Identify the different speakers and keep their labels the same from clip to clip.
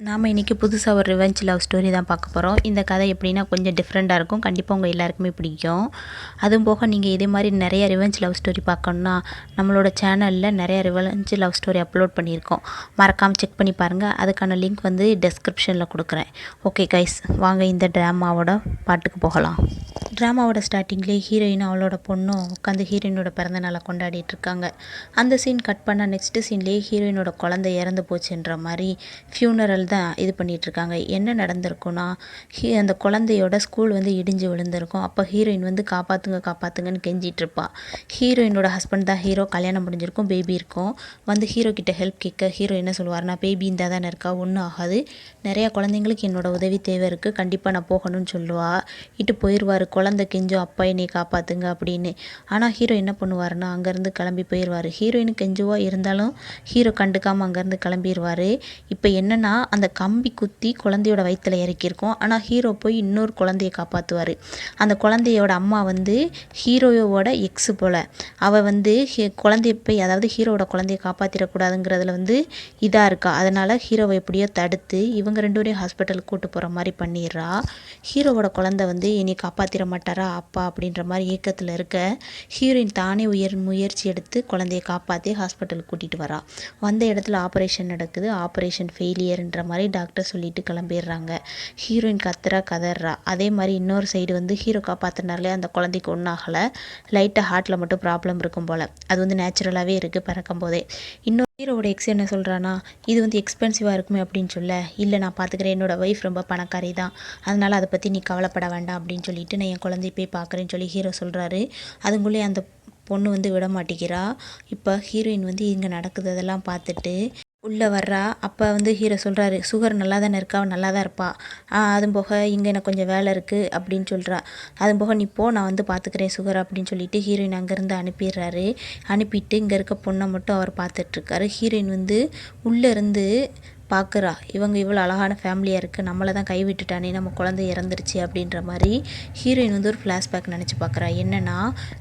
Speaker 1: நாம் இன்றைக்கி புதுசாக ஒரு ரிவெஞ்ச் லவ் ஸ்டோரி தான் பார்க்க போகிறோம் இந்த கதை எப்படின்னா கொஞ்சம் டிஃப்ரெண்ட்டாக இருக்கும். கண்டிப்பாக உங்கள் எல்லாருக்குமே பிடிக்கும். அதுவும் போக நீங்கள் இதே மாதிரி நிறைய ரிவெஞ்ச் லவ் ஸ்டோரி பார்க்கணுன்னா நம்மளோட சேனலில் நிறைய ரிவெஞ்ச் லவ் ஸ்டோரி அப்லோட் பண்ணியிருக்கோம். மறக்காமல் செக் பண்ணி பாருங்கள் அதுக்கான லிங்க் வந்து டெஸ்கிரிப்ஷனில் கொடுக்குறேன். ஓகே கைஸ் வாங்க இந்த ட்ராமாவோட பாட்டுக்கு போகலாம். ட்ராமாவோட ஸ்டார்டிங்லேயே ஹீரோயின் அவளோட பொண்ணும் உட்காந்து ஹீரோயினோட பிறந்த நாளை கொண்டாடிட்டு இருக்காங்க. அந்த சீன் கட் பண்ணால் நெக்ஸ்ட்டு சீன்லேயே ஹீரோயினோட குழந்தை இறந்து போச்சுன்ற மாதிரி ஃபியூனரல் தான் இது பண்ணிகிட்ருக்காங்க இருக்காங்க என்ன நடந்திருக்குன்னா ஹீ அந்த குழந்தையோட ஸ்கூல் வந்து இடிஞ்சு விழுந்திருக்கும். அப்போ ஹீரோயின் வந்து காப்பாற்றுங்க காப்பாற்றுங்கன்னு கெஞ்சிட்ருப்பா. ஹீரோயினோட ஹஸ்பண்ட் தான் ஹீரோ கல்யாணம் முடிஞ்சிருக்கும் பேபி இருக்கும். வந்து ஹீரோ கிட்ட ஹெல்ப் கேட்க ஹீரோ என்ன சொல்லுவார்னா பேபி இந்த தானே இருக்கா ஒன்றும் ஆகாது. நிறையா குழந்தைங்களுக்கு என்னோட உதவி தேவை இருக்குது கண்டிப்பாக நான் போகணும்னு சொல்லுவா. இட்டு போயிடுவார் குழந்தை கெஞ்சும் அப்பா என்னை காப்பாற்றுங்க அப்படின்னு. ஆனால் ஹீரோ என்ன பண்ணுவார்னா அங்கேருந்து கிளம்பி போயிடுவார் ஹீரோயின் கெஞ்சுவா இருந்தாலும் ஹீரோ கண்டுக்காமல் அங்கேருந்து கிளம்பிடுவார் இப்போ என்னென்னா அந்த கம்பி குத்தி குழந்தையோட வயிற்றில் இறக்கியிருக்கோம். ஆனால் ஹீரோ போய் இன்னொரு குழந்தைய காப்பாற்றுவார் அந்த குழந்தையோட அம்மா வந்து ஹீரோவோட எக்ஸு போல். அவள் வந்து குழந்தைய போய் அதாவது ஹீரோவோட குழந்தைய காப்பாற்றிடக்கூடாதுங்கிறதுல வந்து இதாக இருக்கா. அதனால் ஹீரோவை எப்படியோ தடுத்து இவங்க ரெண்டு பேரையும் ஹாஸ்பிட்டலுக்கு கூட்டு போகிற மாதிரி பண்ணிடுறா. ஹீரோவோட குழந்தை வந்து இனி காப்பாற்றிட மாட்டாரா அப்பா அப்படின்ற மாதிரி ஏக்கத்தில் இருக்க ஹீரோயின் தானே உயர் முயற்சி எடுத்து குழந்தைய காப்பாற்றி ஹாஸ்பிட்டலுக்கு கூட்டிகிட்டு வரா. வந்த இடத்துல ஆப்ரேஷன் நடக்குது. ஆப்ரேஷன் ஃபெயிலியர்ன்ற மாதிரி டாக்டர் சொல்லிட்டு கிளம்பிடுறாங்க. ஹீரோயின் கத்துறா கதறா. அதே மாதிரி இன்னொரு சைடு வந்து ஹீரோ காப்பாற்றினாலே அந்த குழந்தைக்கு ஒன்றும் ஆகலை. லைட்டாக ஹார்ட்டில் மட்டும் ப்ராப்ளம் இருக்கும் போல். அது வந்து நேச்சுரலாகவே இருக்குது பிறக்கும் போதே. இன்னும் ஹீரோவோட எக்ஸ் என்ன சொல்கிறானா இது வந்து எக்ஸ்பென்சிவாக இருக்குமே அப்படின்னு சொல்ல. இல்லை நான் பார்த்துக்கிறேன் என்னோடய ஒய்ஃப் ரொம்ப பணக்காரி தான். அதனால் அதை பற்றி நீ கவலைப்பட வேண்டாம் அப்படின்னு சொல்லிட்டு நான் என் குழந்தைய போய் பார்க்குறேன்னு சொல்லி ஹீரோ சொல்கிறாரு அதுக்குள்ளேயே அந்த பொண்ணு வந்து விட மாட்டேங்கிறா. இப்போ ஹீரோயின் வந்து இங்கே நடக்குது அதெல்லாம் பார்த்துட்டு உள்ளே வர்றா அப்போ வந்து ஹீரோ சொல்கிறாரு சுகர் நல்லா தானே இருக்கா? நல்லா தான் இருப்பா. அதுவும் போக இங்கே எனக்கு கொஞ்சம் வேலை இருக்குது அப்படின்னு சொல்கிறா அதுவும் போக நீ போ நான் வந்து பார்த்துக்கிறேன் சுகர் அப்படின்னு சொல்லிட்டு ஹீரோயின் அங்கேருந்து அனுப்பிடுறாரு. அனுப்பிட்டு இங்கே இருக்க பொண்ணை மட்டும் அவர் பார்த்துட்ருக்காரு ஹீரோயின் வந்து உள்ளேருந்து பார்க்குறா இவங்க இவ்வளோ அழகான ஃபேமிலியாக இருக்குது நம்மளை தான் கை விட்டுட்டானே நம்ம குழந்தை இறந்துருச்சு அப்படின்ற மாதிரி ஹீரோயின் வந்து ஒரு ஃப்ளாஷ்பேக் நினச்சி பார்க்குறா என்னென்னா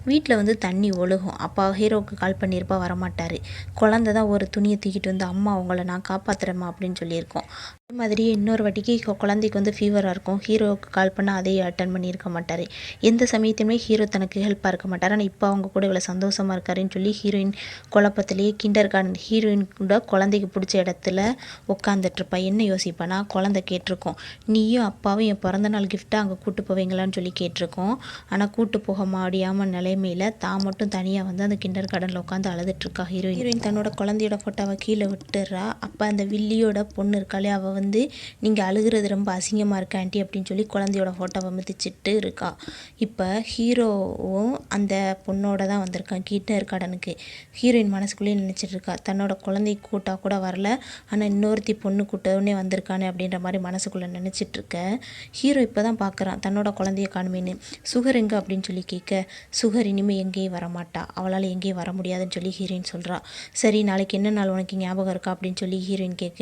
Speaker 1: வீட்டில் வந்து தண்ணி ஒழுகும். அப்பா ஹீரோவுக்கு கால் பண்ணியிருப்பா வரமாட்டார். குழந்த தான் ஒரு துணியை தூக்கிட்டு வந்து அம்மா உங்களை நான் காப்பாற்றுறேம்மா அப்படின்னு சொல்லியிருக்கோம். அதே மாதிரி இன்னொரு வாட்டிக்கு குழந்தைக்கு வந்து ஃபீவராக இருக்கும். ஹீரோவுக்கு கால் பண்ணால் அதையே அட்டன் பண்ணியிருக்க மாட்டார். எந்த சமயத்துமே ஹீரோ தனக்கு ஹெல்ப்பாக இருக்க மாட்டார். ஆனால் இப்போ அவங்க கூட இவ்வளோ சந்தோஷமாக இருக்காருன்னு சொல்லி ஹீரோயின் குழப்பத்திலேயே கிண்டர் கார்டன் ஹீரோயின் கூட குழந்தைக்கு பிடிச்ச இடத்துல உட்காந்துட்ருப்பா என்ன யோசிப்பானா குழந்தை கேட்டிருக்கோம். நீயும் அப்பாவும் என் பிறந்த நாள் கிஃப்ட்டாக அங்கே கூட்டு போவீங்களான்னு சொல்லி கேட்டிருக்கோம். ஆனால் கூட்டு போக முடியாமல் நிலைமையில் தான் மட்டும் தனியாக வந்து அந்த கிண்டர் கார்டனில் உட்காந்து அழுதுட்ருக்கா ஹீரோயின் ஹீரோயின் தன்னோட குழந்தையோட ஃபோட்டோவை கீழே விட்டுறா. அப்போ அந்த வில்லியோட பொண்ணு இருக்காளே அவள் வந்து நீங்கள் அழுகிறது ரொம்ப அசிங்கமாக இருக்கு ஆண்டி அப்படின்னு சொல்லி குழந்தையோட ஃபோட்டோவை மிதிச்சிட்டு இருக்கா. இப்போ ஹீரோவும் அந்த பொண்ணோட தான் வந்திருக்கான். கிட்ட இருக்காடனுக்கு ஹீரோயின் மனசுக்குள்ளேயே நினச்சிட்டு இருக்கா. தன்னோட குழந்தை கூட்டாக கூட வரல. ஆனால் இன்னொருத்தி பொண்ணு கூட்டவுடனே வந்திருக்கானே அப்படின்ற மாதிரி மனசுக்குள்ளே நினச்சிட்டு இருக்க. ஹீரோ இப்போ தான் பார்க்குறான் தன்னோட குழந்தைய காணுமேன்னு. சுகர் எங்கே? அப்படின்னு சொல்லி கேட்க சுகர் இனிமேல் எங்கேயும் வரமாட்டா. அவளால் எங்கேயும் வர முடியாதுன்னு சொல்லி ஹீரோயின் சொல்கிறா சரி நாளைக்கு என்ன நாள் உனக்கு ஞாபகம் இருக்கா? அப்படின்னு சொல்லி ஹீரோயின் கேட்க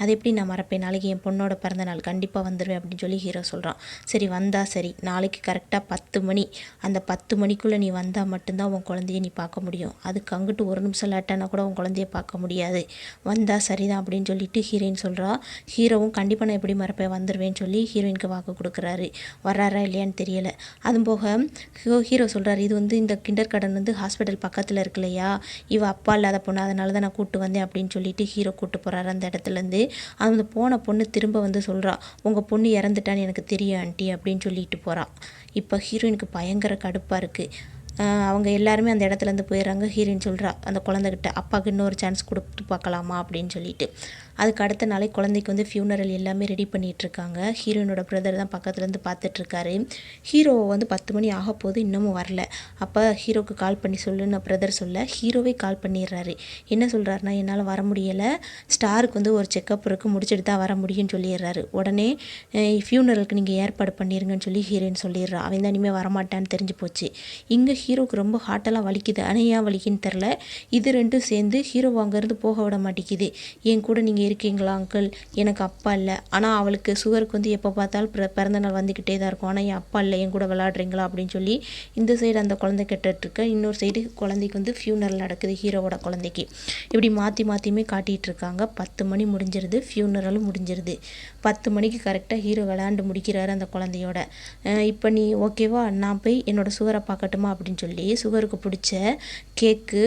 Speaker 1: அதை எப்படி நான் மறப்பேன்? பார்ப்பேன் நாளைக்கு என் பொண்ணோட பிறந்த நாள் கண்டிப்பாக வந்துடுவேன் அப்படின்னு சொல்லி ஹீரோ சொல்கிறான் சரி வந்தால் சரி. நாளைக்கு கரெக்டாக பத்து மணி. அந்த பத்து மணிக்குள்ளே நீ வந்தால் மட்டும்தான் உன் குழந்தைய நீ பார்க்க முடியும். அதுக்கு அங்கிட்டு ஒரு நிமிஷம் லேட்டானா கூட உன் குழந்தைய பார்க்க முடியாது. வந்தால் சரிதான் அப்படின்னு சொல்லிட்டு ஹீரோயின் சொல்கிறா ஹீரோவும் கண்டிப்பாக நான் எப்படி மறப்பேன்? வந்துடுவேன்னு சொல்லி ஹீரோயினுக்கு வாக்கு கொடுக்குறாரு. வர்றாரா இல்லையான்னு தெரியலை. அதுவும் போக ஹீரோ ஹீரோ சொல்கிறாரு இது வந்து இந்த கிண்டர் கடன் வந்து ஹாஸ்பிட்டல் பக்கத்தில் இருக்கு இல்லையா? இவ அப்பா இல்லாத பொண்ணு? அதனால தான் நான் கூப்பிட்டு வந்தேன் அப்படின்னு சொல்லிட்டு ஹீரோ கூப்பிட்டு போகிறாரு அந்த இடத்துலேருந்து அந்த போன பொண்ணு திரும்ப வந்து சொல்கிறா உங்கள் பொண்ணு இறந்துட்டான்னு எனக்கு தெரியும் ஆண்டி அப்படின்னு சொல்லிட்டு போகிறான் இப்போ ஹீரோயினுக்கு பயங்கர கடுப்பாக இருக்குது அவங்க எல்லாருமே அந்த இடத்துலேருந்து போயிடுறாங்க. ஹீரோயின் சொல்கிறா அந்த குழந்தைகிட்ட அப்பாவுக்கு இன்னொரு சான்ஸ் கொடுத்து பார்க்கலாமா? அப்படின்னு சொல்லிட்டு. அதுக்கு அடுத்த நாளே குழந்தைக்கு வந்து ஃபியூனரல் எல்லாமே ரெடி பண்ணிகிட்ருக்காங்க ஹீரோயினோட பிரதர் தான் பக்கத்துலேருந்து பார்த்துட்ருக்காரு ஹீரோ வந்து பத்து மணி ஆக போது இன்னமும் வரல. அப்போ ஹீரோக்கு கால் பண்ணி சொல்லுன்னு பிரதர் சொல்ல ஹீரோவே கால் பண்ணிடுறாரு. என்ன சொல்கிறாருன்னா என்னால் வர முடியலை. ஸ்டாருக்கு வந்து ஒரு செக்கப் இருக்குது முடிச்சுட்டு தான் வர முடியும்னு சொல்லிடுறாரு. உடனே ஃபியூனரலுக்கு நீங்கள் ஏற்பாடு பண்ணிடுங்கன்னு சொல்லி ஹீரோயின் சொல்லிடுறா. அவன் தான் இனிமேல் வரமாட்டான்னு தெரிஞ்சு போச்சு. இங்கே ஹீரோக்கு ரொம்ப ஹார்ட்டெல்லாம் வலிக்குது. ஆனால் ஏன் வலிக்குன்னு தெரில இது ரெண்டும் சேர்ந்து ஹீரோ அங்கேருந்து போக விட மாட்டேங்குது. என் கூட நீங்கள் நீங்கள் இருக்கீங்களா அங்கிள் எனக்கு அப்பா இல்லை. ஆனால் அவளுக்கு சுகருக்கு வந்து எப்போ பார்த்தாலும் பிற பிறந்த நாள் வந்துக்கிட்டே தான் இருக்கும். ஆனால் என் அப்பா இல்லை என் கூட விளாட்றீங்களா அப்படின்னு சொல்லி இந்த சைடு அந்த குழந்தை கேட்டுட்ருக்க இன்னொரு சைடு குழந்தைக்கு வந்து ஃபியூனரல் நடக்குது ஹீரோவோட குழந்தைக்கு. இப்படி மாற்றி மாற்றியுமே காட்டிகிட்டு இருக்காங்க. பத்து மணி முடிஞ்சிருது ஃபியூனரலும் முடிஞ்சிருது. பத்து மணிக்கு கரெக்டாக ஹீரோ விளாண்டு முடிக்கிறாரு அந்த குழந்தையோட. இப்போ நீ ஓகேவா நான் போய் என்னோடய சுகரை பார்க்கட்டுமா அப்படின்னு சொல்லி சுகருக்கு பிடிச்ச கேக்கு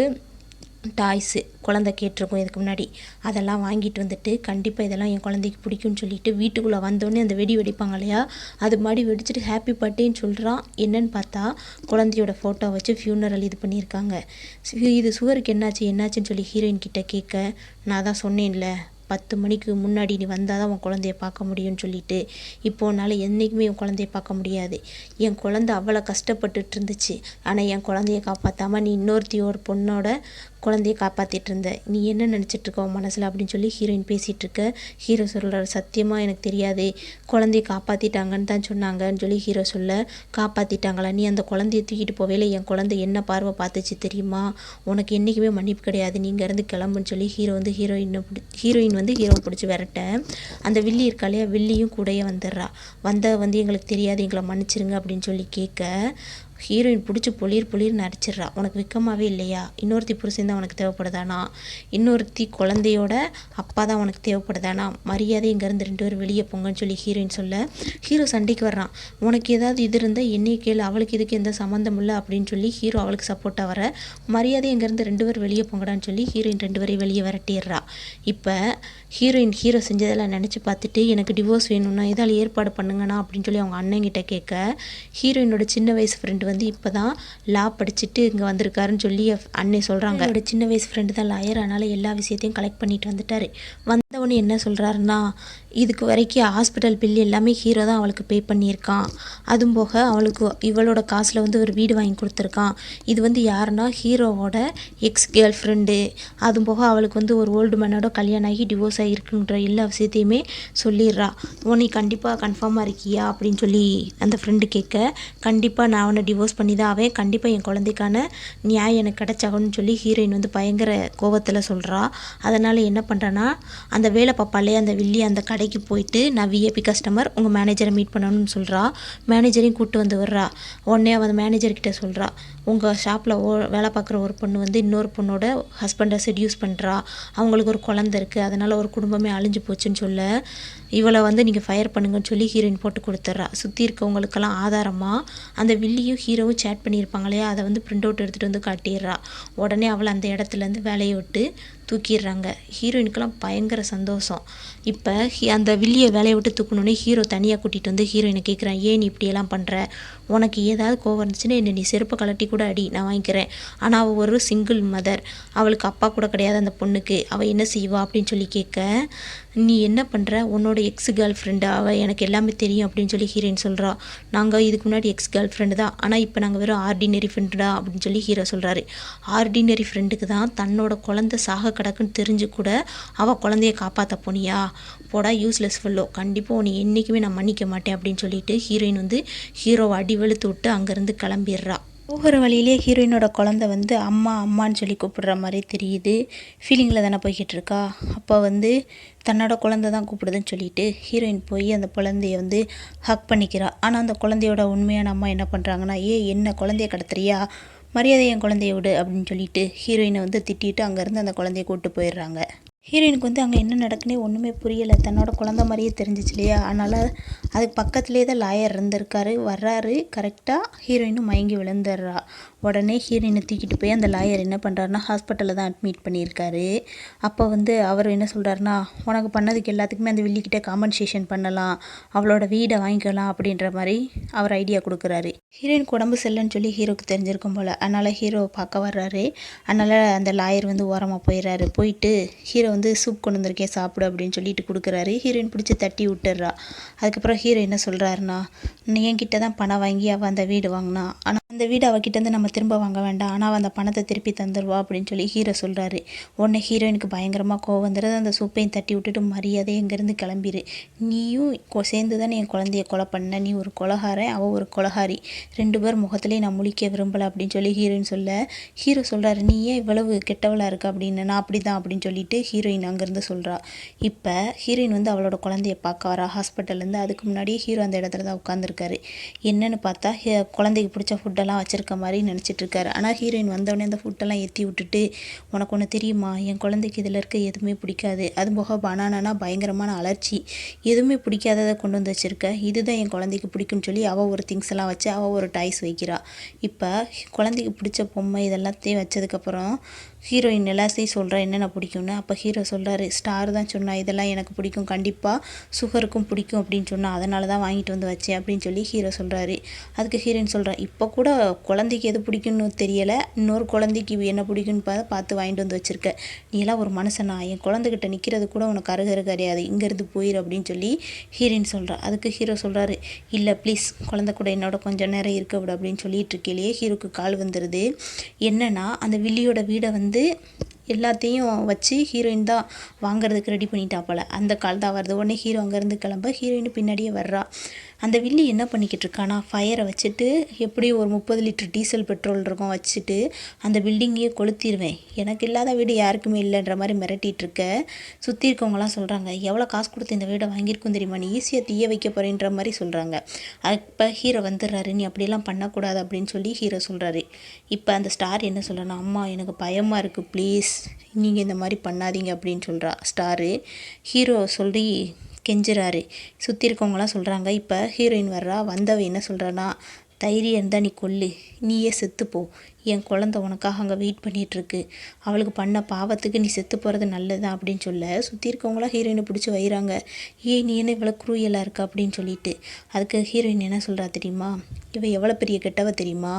Speaker 1: டாய்ஸு குழந்த கேட்டிருக்கும் இதுக்கு முன்னாடி. அதெல்லாம் வாங்கிட்டு வந்துட்டு கண்டிப்பாக இதெல்லாம் என் குழந்தைக்கு பிடிக்கும்னு சொல்லிட்டு வீட்டுக்குள்ளே வந்தோடனே அந்த வெடி வெடிப்பாங்க இல்லையா? அது மாதிரி வெடிச்சிட்டு ஹாப்பி பர்த்டேன்னு சொல்கிறான் என்னன்னு பார்த்தா குழந்தையோட ஃபோட்டோ வச்சு ஃபியூனரல் இது பண்ணியிருக்காங்க. இது சுகருக்கு என்னாச்சு என்னாச்சுன்னு சொல்லி ஹீரோயின் கிட்ட கேட்க நான் தான் சொன்னேன்ல பத்து மணிக்கு முன்னாடி நீ வந்தால் தான் உன் குழந்தைய பார்க்க முடியும்னு சொல்லிட்டு. இப்போ உன்னால் என்றைக்குமே என் குழந்தைய பார்க்க முடியாது. என் குழந்த அவ்வளோ கஷ்டப்பட்டுட்டு இருந்துச்சு. ஆனால் என் குழந்தைய காப்பாற்றாமல் நீ இன்னொருத்தியோட பொண்ணோட குழந்தைய காப்பாற்றிட்டு இருந்த நீ என்ன நினச்சிட்டு இருக்க உன் மனசில்? அப்படின்னு சொல்லி ஹீரோயின் பேசிகிட்டு இருக்க ஹீரோ சொல்கிறார் சத்தியமாக எனக்கு தெரியாது. குழந்தைய காப்பாற்றிட்டாங்கன்னு தான் சொன்னாங்கன்னு சொல்லி ஹீரோ சொல்ல காப்பாற்றிட்டாங்களா நீ அந்த குழந்தைய தூக்கிட்டு போவேல என் குழந்தை என்ன பார்வை பார்த்துச்சு தெரியுமா? உனக்கு என்றைக்குமே மன்னிப்பு கிடையாது. நீங்கள் இருந்து கிளம்புன்னு சொல்லி ஹீரோ வந்து ஹீரோயினை பிடி ஹீரோயின் வந்து ஹீரோவை பிடிச்சி விரட்ட. அந்த வில்லி இருக்கா இல்லையா? வில்லியும் கூடயே வந்துடுறா. வந்த வந்து எங்களுக்கு தெரியாது எங்களை மன்னிச்சிருங்க அப்படின்னு சொல்லி கேட்க ஹீரோயின் பிடிச்சி பொளிர் பொளிர் நடிச்சிடுறா. உனக்கு வெக்கமாகவே இல்லையா? இன்னொருத்தி புருஷன் தான் உனக்கு தேவைப்படுதானா? இன்னொருத்தி குழந்தையோட அப்பா தான் உனக்கு தேவைப்படுதானா? மரியாதை இங்கேருந்து ரெண்டு பேரும் வெளியே போங்கன்னு சொல்லி ஹீரோயின் சொல்ல ஹீரோ சண்டைக்கு வர்றான். உனக்கு ஏதாவது இது இருந்தால் என்னையை கேளு அவளுக்கு இதுக்கு எந்த சம்மந்தம் இல்லை அப்படின்னு சொல்லி ஹீரோ அவளுக்கு சப்போர்ட்டாக வர மரியாதை இங்கேருந்து ரெண்டு பேரும் வெளியே போங்கடான்னு சொல்லி ஹீரோயின் ரெண்டு பேரையும் வெளியே விரட்டிடுறா. இப்போ ஹீரோயின் ஹீரோ செஞ்சதெல்லாம் நினச்சி பார்த்துட்டு எனக்கு டிவோர்ஸ் வேணும்னா இதால் ஏற்பாடு பண்ணுங்கண்ணா அப்படின்னு சொல்லி அவங்க அண்ணங்கிட்ட கேட்க ஹீரோயினோட சின்ன வயசு ஃப்ரெண்டு வந்து இப்போ தான் லா படிச்சுட்டு இங்கே வந்திருக்காருன்னு சொல்லி அண்ணே சொல்கிறாங்க என்னோட சின்ன வயசு ஃப்ரெண்டு தான் லாயர் அதனால் எல்லா விஷயத்தையும் கலெக்ட் பண்ணிட்டு வந்துட்டார். வந்தவொடனே என்ன சொல்கிறாருன்னா இதுக்கு வரைக்கும் ஹாஸ்பிட்டல் பில் எல்லாமே ஹீரோ தான் அவளுக்கு பே பண்ணியிருக்கான். அதுவும் போக அவளுக்கு இவளோட காசில் வந்து ஒரு வீடு வாங்கி கொடுத்துருக்கான். இது வந்து யாருன்னா ஹீரோவோட எக்ஸ் கேர்ள் ஃப்ரெண்டு அதுவும் போக அவளுக்கு வந்து ஒரு ஓல்டு மேனோட கல்யாணம் ஆகி டிவோர்ஸ் இருக்குன்ற எல்லா விஷயத்தையுமே சொல்லிடுறா. ஓ நீ கண்டிப்பாக கன்ஃபார்மாக இருக்கியா? அப்படின்னு சொல்லி அந்த ஃப்ரெண்டு கேட்க கண்டிப்பாக நான் அவனை டிவோர்ஸ் பண்ணி தான் அவன் கண்டிப்பாக என் குழந்தைக்கான நியாயம் எனக்கு கிடச்சாகணும்னு சொல்லி ஹீரோயின் வந்து பயங்கர கோபத்தில் சொல்கிறா அதனால் என்ன பண்ணுறேன்னா அந்த வேலை பாப்பாலே அந்த வில்லி அந்த கடைக்கு போயிட்டு நான் விஏபி கஸ்டமர் உங்கள் மேனேஜரை மீட் பண்ணணும்னு சொல்கிறா மேனேஜரையும் கூப்பிட்டு வந்து வர்றா உடனே அவன் மேனேஜர்கிட்ட சொல்கிறா உங்கள் ஷாப்பில் ஓ வேலை பார்க்குற ஒரு பொண்ணு வந்து இன்னொரு பொண்ணோட ஹஸ்பண்டை செட்யூஸ் பண்ணுறா அவங்களுக்கு ஒரு குழந்த இருக்குது அதனால் ஒரு குடும்பமே அழிஞ்சு போச்சுன்னு சொல்ல இவளை வந்து நீங்கள் ஃபயர் பண்ணுங்கன்னு சொல்லி ஹீரோயின் போட்டு கொடுத்துட்றா. சுற்றி இருக்கவங்களுக்கெல்லாம் ஆதாரமாக அந்த வில்லியும் ஹீரோவும் சேட் பண்ணியிருப்பாங்க இல்லையா? அதை வந்து பிரிண்ட் அவுட் எடுத்துகிட்டு வந்து காட்டிடுறா. உடனே அவளை அந்த இடத்துலேருந்து வேலையை விட்டு தூக்கிடுறாங்க. ஹீரோயினுக்கெல்லாம் பயங்கர சந்தோஷம். இப்போ அந்த வில்லியை வேலையை விட்டு தூக்கணுன்னே ஹீரோ தனியாக கூட்டிகிட்டு வந்து ஹீரோயினை கேட்குறான் ஏன் நீ இப்படியெல்லாம் பண்ணுற உனக்கு ஏதாவது கோவம் இருந்துச்சுன்னா என்னை நீ செருப்பை கலட்டி கூட அடி நான் வாங்கிக்கிறேன். ஆனால் அவள் ஒரு சிங்கிள் மதர் அவளுக்கு அப்பா கூட கிடையாது அந்த பொண்ணுக்கு. அவள் என்ன செய்வா அப்படின்னு சொல்லி கேட்க நீ என்ன பண்ணுற உன்னோட எக்ஸ் கேர்ள் ஃப்ரெண்டு அவள் எனக்கு எல்லாமே தெரியும் அப்படின்னு சொல்லி ஹீரோயின் சொல்கிறா நாங்கள் இதுக்கு முன்னாடி எக்ஸ் கேர்ள் ஃப்ரெண்டு தான். ஆனால் இப்போ நாங்கள் வெறும் ஆர்டினரி ஃப்ரெண்டுடா அப்படின்னு சொல்லி ஹீரோ சொல்கிறாரு ஆர்டினரி ஃப்ரெண்டுக்கு தான் தன்னோட குழந்த சாக கிடக்குன்னு தெரிஞ்சு கூட அவள் குழந்தைய காப்பாற்ற போனியா? போடா யூஸ்லெஸ் ஃபுல்லோ கண்டிப்பாக உன்னை என்றைக்குமே நான் மன்னிக்க மாட்டேன் அப்படின்னு சொல்லிட்டு ஹீரோயின் வந்து ஹீரோவை அடி வெளுத்து விட்டு அங்கேருந்து கிளம்பிடுறா. போகிற வழியிலே ஹீரோயினோட குழந்த வந்து அம்மா அம்மான்னு சொல்லி கூப்பிடுற மாதிரி தெரியுது. ஃபீலிங்கில் தானே போய்கிட்டு இருக்கா அப்போ வந்து தன்னோட குழந்த தான் கூப்பிடுதுன்னு சொல்லிட்டு ஹீரோயின் போய் அந்த குழந்தைய வந்து ஹக் பண்ணிக்கிறா. ஆனால் அந்த குழந்தையோட உண்மையான அம்மா என்ன பண்ணுறாங்கன்னா ஏ என்ன குழந்தைய கடத்துறியா? மரியாதை என் குழந்தைய விடு அப்படின்னு சொல்லிட்டு ஹீரோயினை வந்து திட்டிட்டு அங்கேருந்து அந்த குழந்தைய கூப்பிட்டு போயிடுறாங்க. ஹீரோயினுக்கு வந்து அங்கே என்ன நடக்குன்னே ஒன்றுமே புரியலை. தன்னோட குழந்த மாதிரியே தெரிஞ்சிச்சு இல்லையா? அதனால் அதுக்கு பக்கத்துலேயே தான் லாயர் இருந்திருக்காரு. வர்றாரு. கரெக்டாக ஹீரோயினும் மயங்கி விழுந்துடுறா. உடனே ஹீரோயினை தூக்கிட்டு போய் அந்த லாயர் என்ன பண்ணுறாருனா ஹாஸ்பிட்டலில் தான் அட்மிட் பண்ணியிருக்காரு. அப்போ வந்து அவர் என்ன சொல்கிறாருனா உனக்கு பண்ணதுக்கு எல்லாத்துக்குமே அந்த வில்லிக்கிட்ட காம்பன்சேஷன் பண்ணலாம். அவளோட வீடை வாங்கிக்கலாம். அப்படின்ற மாதிரி அவர் ஐடியா கொடுக்குறாரு. ஹீரோயினுக்கு உடம்பு செல்லன்னு சொல்லி ஹீரோக்கு தெரிஞ்சிருக்கும் போல். அதனால் ஹீரோ பார்க்க வர்றாரு. அதனால் அந்த லாயர் வந்து ஓரமாக போயிடுறாரு. போயிட்டு ஹீரோ வந்து சூப் கொண்டு வந்திருக்கேன் சாப்பிடு அப்படின்னு சொல்லிட்டு கொடுக்குறாரு. ஹீரோயின் பிடிச்சி தட்டி விட்டுறா அதுக்கப்புறம் ஹீரோ என்ன சொல்கிறாருன்னா என்கிட்ட தான் பணம் வாங்கி அவள் அந்த வீடு வாங்கினா ஆனால் அந்த வீடு அவகிட்டேருந்து நம்ம திரும்ப வாங்க வேண்டாம். ஆனால் அந்த பணத்தை திருப்பி தந்துடுவா அப்படின்னு சொல்லி ஹீரோ சொல்கிறாரு உடனே ஹீரோயினுக்கு பயங்கரமாக கோவம் வந்துடுறது அந்த சூப்பையும் தட்டி விட்டுட்டு மரியாதை இங்கேருந்து கிளம்பிடு நீயும் சேர்ந்து தானே என் குழந்தைய கொலை பண்ண. நீ ஒரு கொலகாரன் அவள் ஒரு கொலகாரி. ரெண்டு பேர் முகத்துலேயே நான் முழிக்க விரும்பலை அப்படின்னு சொல்லி ஹீரோயின் சொல்ல. ஹீரோ சொல்கிறாரு நீ ஏன் இவ்வளவு கெட்டவளாக இருக்க? அப்படின்னு. நான் அப்படி தான் அப்படின்னு சொல்லிட்டு ஹீரோயின் அங்கேருந்து சொல்கிறா இப்போ ஹீரோயின் வந்து அவளோட குழந்தைய பார்க்க வரா. ஹாஸ்பிட்டல்லேருந்து அதுக்கு முன்னாடியே ஹீரோ அந்த இடத்துல தான் உட்காந்துருக்காரு என்னன்னு பார்த்தா குழந்தைக்கு பிடிச்ச ஃபுட் ஃபுட்டெல்லாம் வச்சுருக்க மாதிரி நினச்சிட்டு இருக்காரு ஆனால் ஹீரோயின் வந்தோடனே அந்த ஃபுட்டெல்லாம் ஏற்றி விட்டுட்டு உனக்கு ஒன்று தெரியுமா? என் குழந்தைக்கு இதில் இருக்க எதுவுமே பிடிக்காது. அது போக பனானானா பயங்கரமான அலர்ச்சி. எதுவுமே பிடிக்காததை கொண்டு வந்து வச்சுருக்க. இதுதான் என் குழந்தைக்கு பிடிக்கும்னு சொல்லி அவள் ஒரு திங்ஸ் எல்லாம் வச்சு அவள் ஒரு டாய்ஸ் வைக்கிறா. இப்போ குழந்தைக்கு பிடிச்ச பொம்மை இதெல்லாத்தையும் வச்சதுக்கப்புறம் ஹீரோயின் எல்லாத்தையும் சொல்கிறா என்னென்ன பிடிக்கும்னு. அப்போ ஹீரோ சொல்கிறாரு ஸ்டார் தான் சொன்னா இதெல்லாம் எனக்கு பிடிக்கும் கண்டிப்பாக சுகருக்கும் பிடிக்கும் அப்படின்னு சொன்னால் அதனால தான் வாங்கிட்டு வந்து வச்சேன் அப்படின்னு சொல்லி ஹீரோ சொல்கிறாரு அதுக்கு ஹீரோயின் சொல்கிறா இப்போ கூட குழந்தைக்கு எது பிடிக்கும்னு தெரியலை. இன்னொரு குழந்தைக்கு என்ன பிடிக்கும்னு பார்த்து பார்த்து வாங்கிட்டு வந்து வச்சுருக்க. நீ எல்லாம் ஒரு மனசனா என் குழந்தைகிட்ட நிற்கிறது கூட உனக்கு அருகரு கிடையாது. இங்கேருந்து போயிரு அப்படின்னு சொல்லி ஹீரோயின் சொல்கிறா அதுக்கு ஹீரோ சொல்கிறாரு இல்லை ப்ளீஸ் குழந்தை கூட என்னோட கொஞ்சம் நேரம் இருக்க விட அப்படின்னு சொல்லிட்டு இருக்கையிலேயே ஹீரோக்கு கால் வந்துடுது என்னன்னா அந்த வில்லியோட வீடை வந்து வந்து எல்லாத்தையும் வச்சு ஹீரோயின் தான் வாங்குறதுக்கு ரெடி பண்ணிட்டா போல். அந்த கால் தான் வருது. உடனே ஹீரோ அங்கேருந்து கிளம்ப ஹீரோயின் பின்னாடியே வர்றா. அந்த வில்லி என்ன பண்ணிக்கிட்டு இருக்கானா ஃபயரை வச்சுட்டு எப்படியும் ஒரு முப்பது லிட்டர் டீசல் பெட்ரோல் இருக்கும் வச்சுட்டு அந்த பில்டிங்கையே கொளுத்திடுவேன் எனக்கு இல்லாத வீடு யாருக்குமே இல்லைன்ற மாதிரி மிரட்டிட்டு இருக்க சுற்றி இருக்கவங்களாம் சொல்கிறாங்க எவ்வளோ காசு கொடுத்து இந்த வீடை வாங்கியிருக்கும் தெரியுமா? நீ ஈஸியாக தீய வைக்க போகிறேன்ற மாதிரி சொல்கிறாங்க அப்போ ஹீரோ வந்துடுறாரு நீ அப்படியெல்லாம் பண்ணக்கூடாது அப்படின்னு சொல்லி ஹீரோ சொல்கிறாரு இப்போ அந்த ஸ்டார் என்ன சொல்கிறேன்னா அம்மா எனக்கு பயமாக இருக்குது ப்ளீஸ் நீங்கள் இந்த மாதிரி பண்ணாதீங்க அப்படின்னு சொல்கிறா ஸ்டாரு ஹீரோ சொல்லி கெஞ்சுறாரு. சுற்றி இருக்கவங்களாம் சொல்கிறாங்க இப்போ ஹீரோயின் வர்றா வந்தவ என்ன சொல்கிறான்னா தைரியம் இருந்தால் நீ கொல்லு நீயே செத்துப்போ என் குழந்த உனக்காக அங்கே வெயிட் பண்ணிகிட்ருக்கு அவளுக்கு பண்ண பாவத்துக்கு நீ செத்து போகிறது நல்லதுதான் அப்படின்னு சொல்ல சுற்றி இருக்கவங்களாம் ஹீரோயினை பிடிச்சி வைகிறாங்க ஏன் நீ என்ன இவ்வளோ குரூயலாக இருக்க அப்படின்னு சொல்லிட்டு. அதுக்கு ஹீரோயின் என்ன சொல்கிறா தெரியுமா? இவ எவ்வளோ பெரிய கெட்டவ தெரியுமா?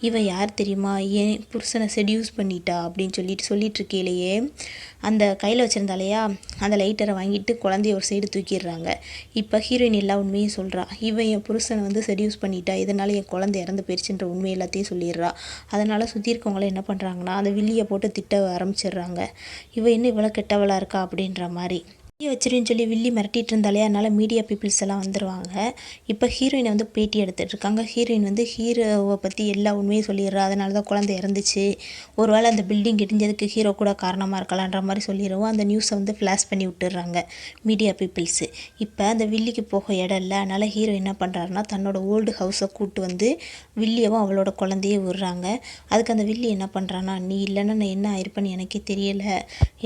Speaker 1: இவ யார் தெரியுமா? ஏன் புருஷனை செடியூஸ் பண்ணிட்டா அப்படின்னு சொல்லிட்டு சொல்லிட்டு இருக்கையிலேயே அந்த கையில் வச்சுருந்தாலையா அந்த லைட்டரை வாங்கிட்டு குழந்தைய ஒரு சைடு தூக்கிடுறாங்க. இப்போ ஹீரோயின் எல்லா உண்மையும் சொல்கிறா இவன் என் புருஷனை வந்து செடியூஸ் பண்ணிட்டா. இதனால் என் குழந்தை இறந்து போயிடுச்சுன்ற உண்மை எல்லாத்தையும் சொல்லிடுறா. அதனால் சுற்றி இருக்கவங்களாம் என்ன பண்ணுறாங்கன்னா அந்த வில்லியை போட்டு திட்ட ஆரம்பிச்சிடுறாங்க. இவள் என்ன இவ்வளோ கெட்டவளாக இருக்கா அப்படின்ற மாதிரி. வில்லியை வச்சிருன்னு சொல்லி வில்லி மிரட்டிட்டு இருந்தாலே அதனால் மீடியா பீப்புள்ஸ் எல்லாம் வந்துடுவாங்க இப்போ ஹீரோயினை வந்து பேட்டி எடுத்துகிட்டு இருக்காங்க. ஹீரோயின் வந்து ஹீரோவை பற்றி எல்லா உண்மையும் சொல்லிடுறா. அதனால தான் குழந்தை இறந்துச்சு. ஒருவேளை அந்த பில்டிங் இடிஞ்சதுக்கு ஹீரோ கூட காரணமாக இருக்கலான்ற மாதிரி சொல்லிடுவோம். அந்த நியூஸை வந்து ஃப்ளாஷ் பண்ணி விட்டுடுறாங்க மீடியா பீப்புள்ஸு இப்போ அந்த வில்லிக்கு போக இடம் இல்லை. அதனால் ஹீரோ என்ன பண்ணுறாருனா தன்னோட ஓல்டு ஹவுஸை கூப்பிட்டு வந்து வில்லியவும் அவளோட குழந்தையே விடுறாங்க. அதுக்கு அந்த வில்லி என்ன பண்ணுறான்னா நீ இல்லைன்னா நான் என்ன ஆயிருப்பேன்னு எனக்கே தெரியலை.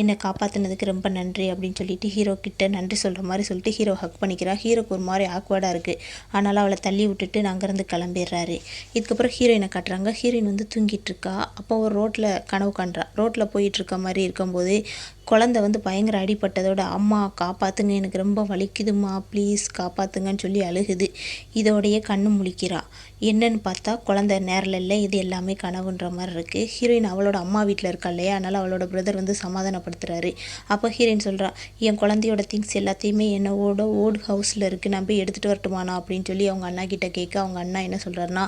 Speaker 1: என்னை காப்பாற்றினதுக்கு ரொம்ப நன்றி அப்படின்னு சொல்லிட்டு ஹீரோ ஹீரோ கிட்ட நன்றி சொல்கிற மாதிரி சொல்லிட்டு ஹீரோ ஹக் பண்ணிக்கிறா. ஹீரோக்கு ஒரு மாதிரி ஆக்வர்டாக இருக்குது ஆனாலும் அவளை தள்ளி விட்டுட்டு நான் அங்கேருந்து கிளம்பிடுறாரு. இதுக்கப்புறம் ஹீரோயினை காட்டுறாங்க. ஹீரோயின் வந்து தூங்கிட்டு இருக்கா. அப்போ ஒரு ரோட்டில் கனவு காண்றா. ரோட்டில் போயிட்டு இருக்க மாதிரி இருக்கும்போது குழந்தை வந்து பயங்கர அடிபட்டதோட அம்மா காப்பாற்றுங்க எனக்கு ரொம்ப வலிக்குதும்மா. ப்ளீஸ் காப்பாற்றுங்கன்னு சொல்லி அழுகுது. இதோடைய கண்ணு முழிக்கிறா. என்னன்னு பார்த்தா குழந்தை நேரில் இல்லை. இது எல்லாமே கனவுன்ற மாதிரி இருக்குது ஹீரோயின் அவளோட அம்மா வீட்டில் இருக்கா இல்லையா? அதனால் அவளோட பிரதர் வந்து சமாதானப்படுத்துறாரு. அப்போ ஹீரோயின் சொல்கிறா என் குழந்தையோட திங்ஸ் எல்லாத்தையுமே என்னோட ஓல்டு ஹவுஸில் இருக்குது நான் போய் எடுத்துகிட்டு வரட்டுமாண்ணா அப்படின்னு சொல்லி அவங்க அண்ணா கிட்ட கேட்க அவங்க அண்ணா என்ன சொல்கிறாருன்னா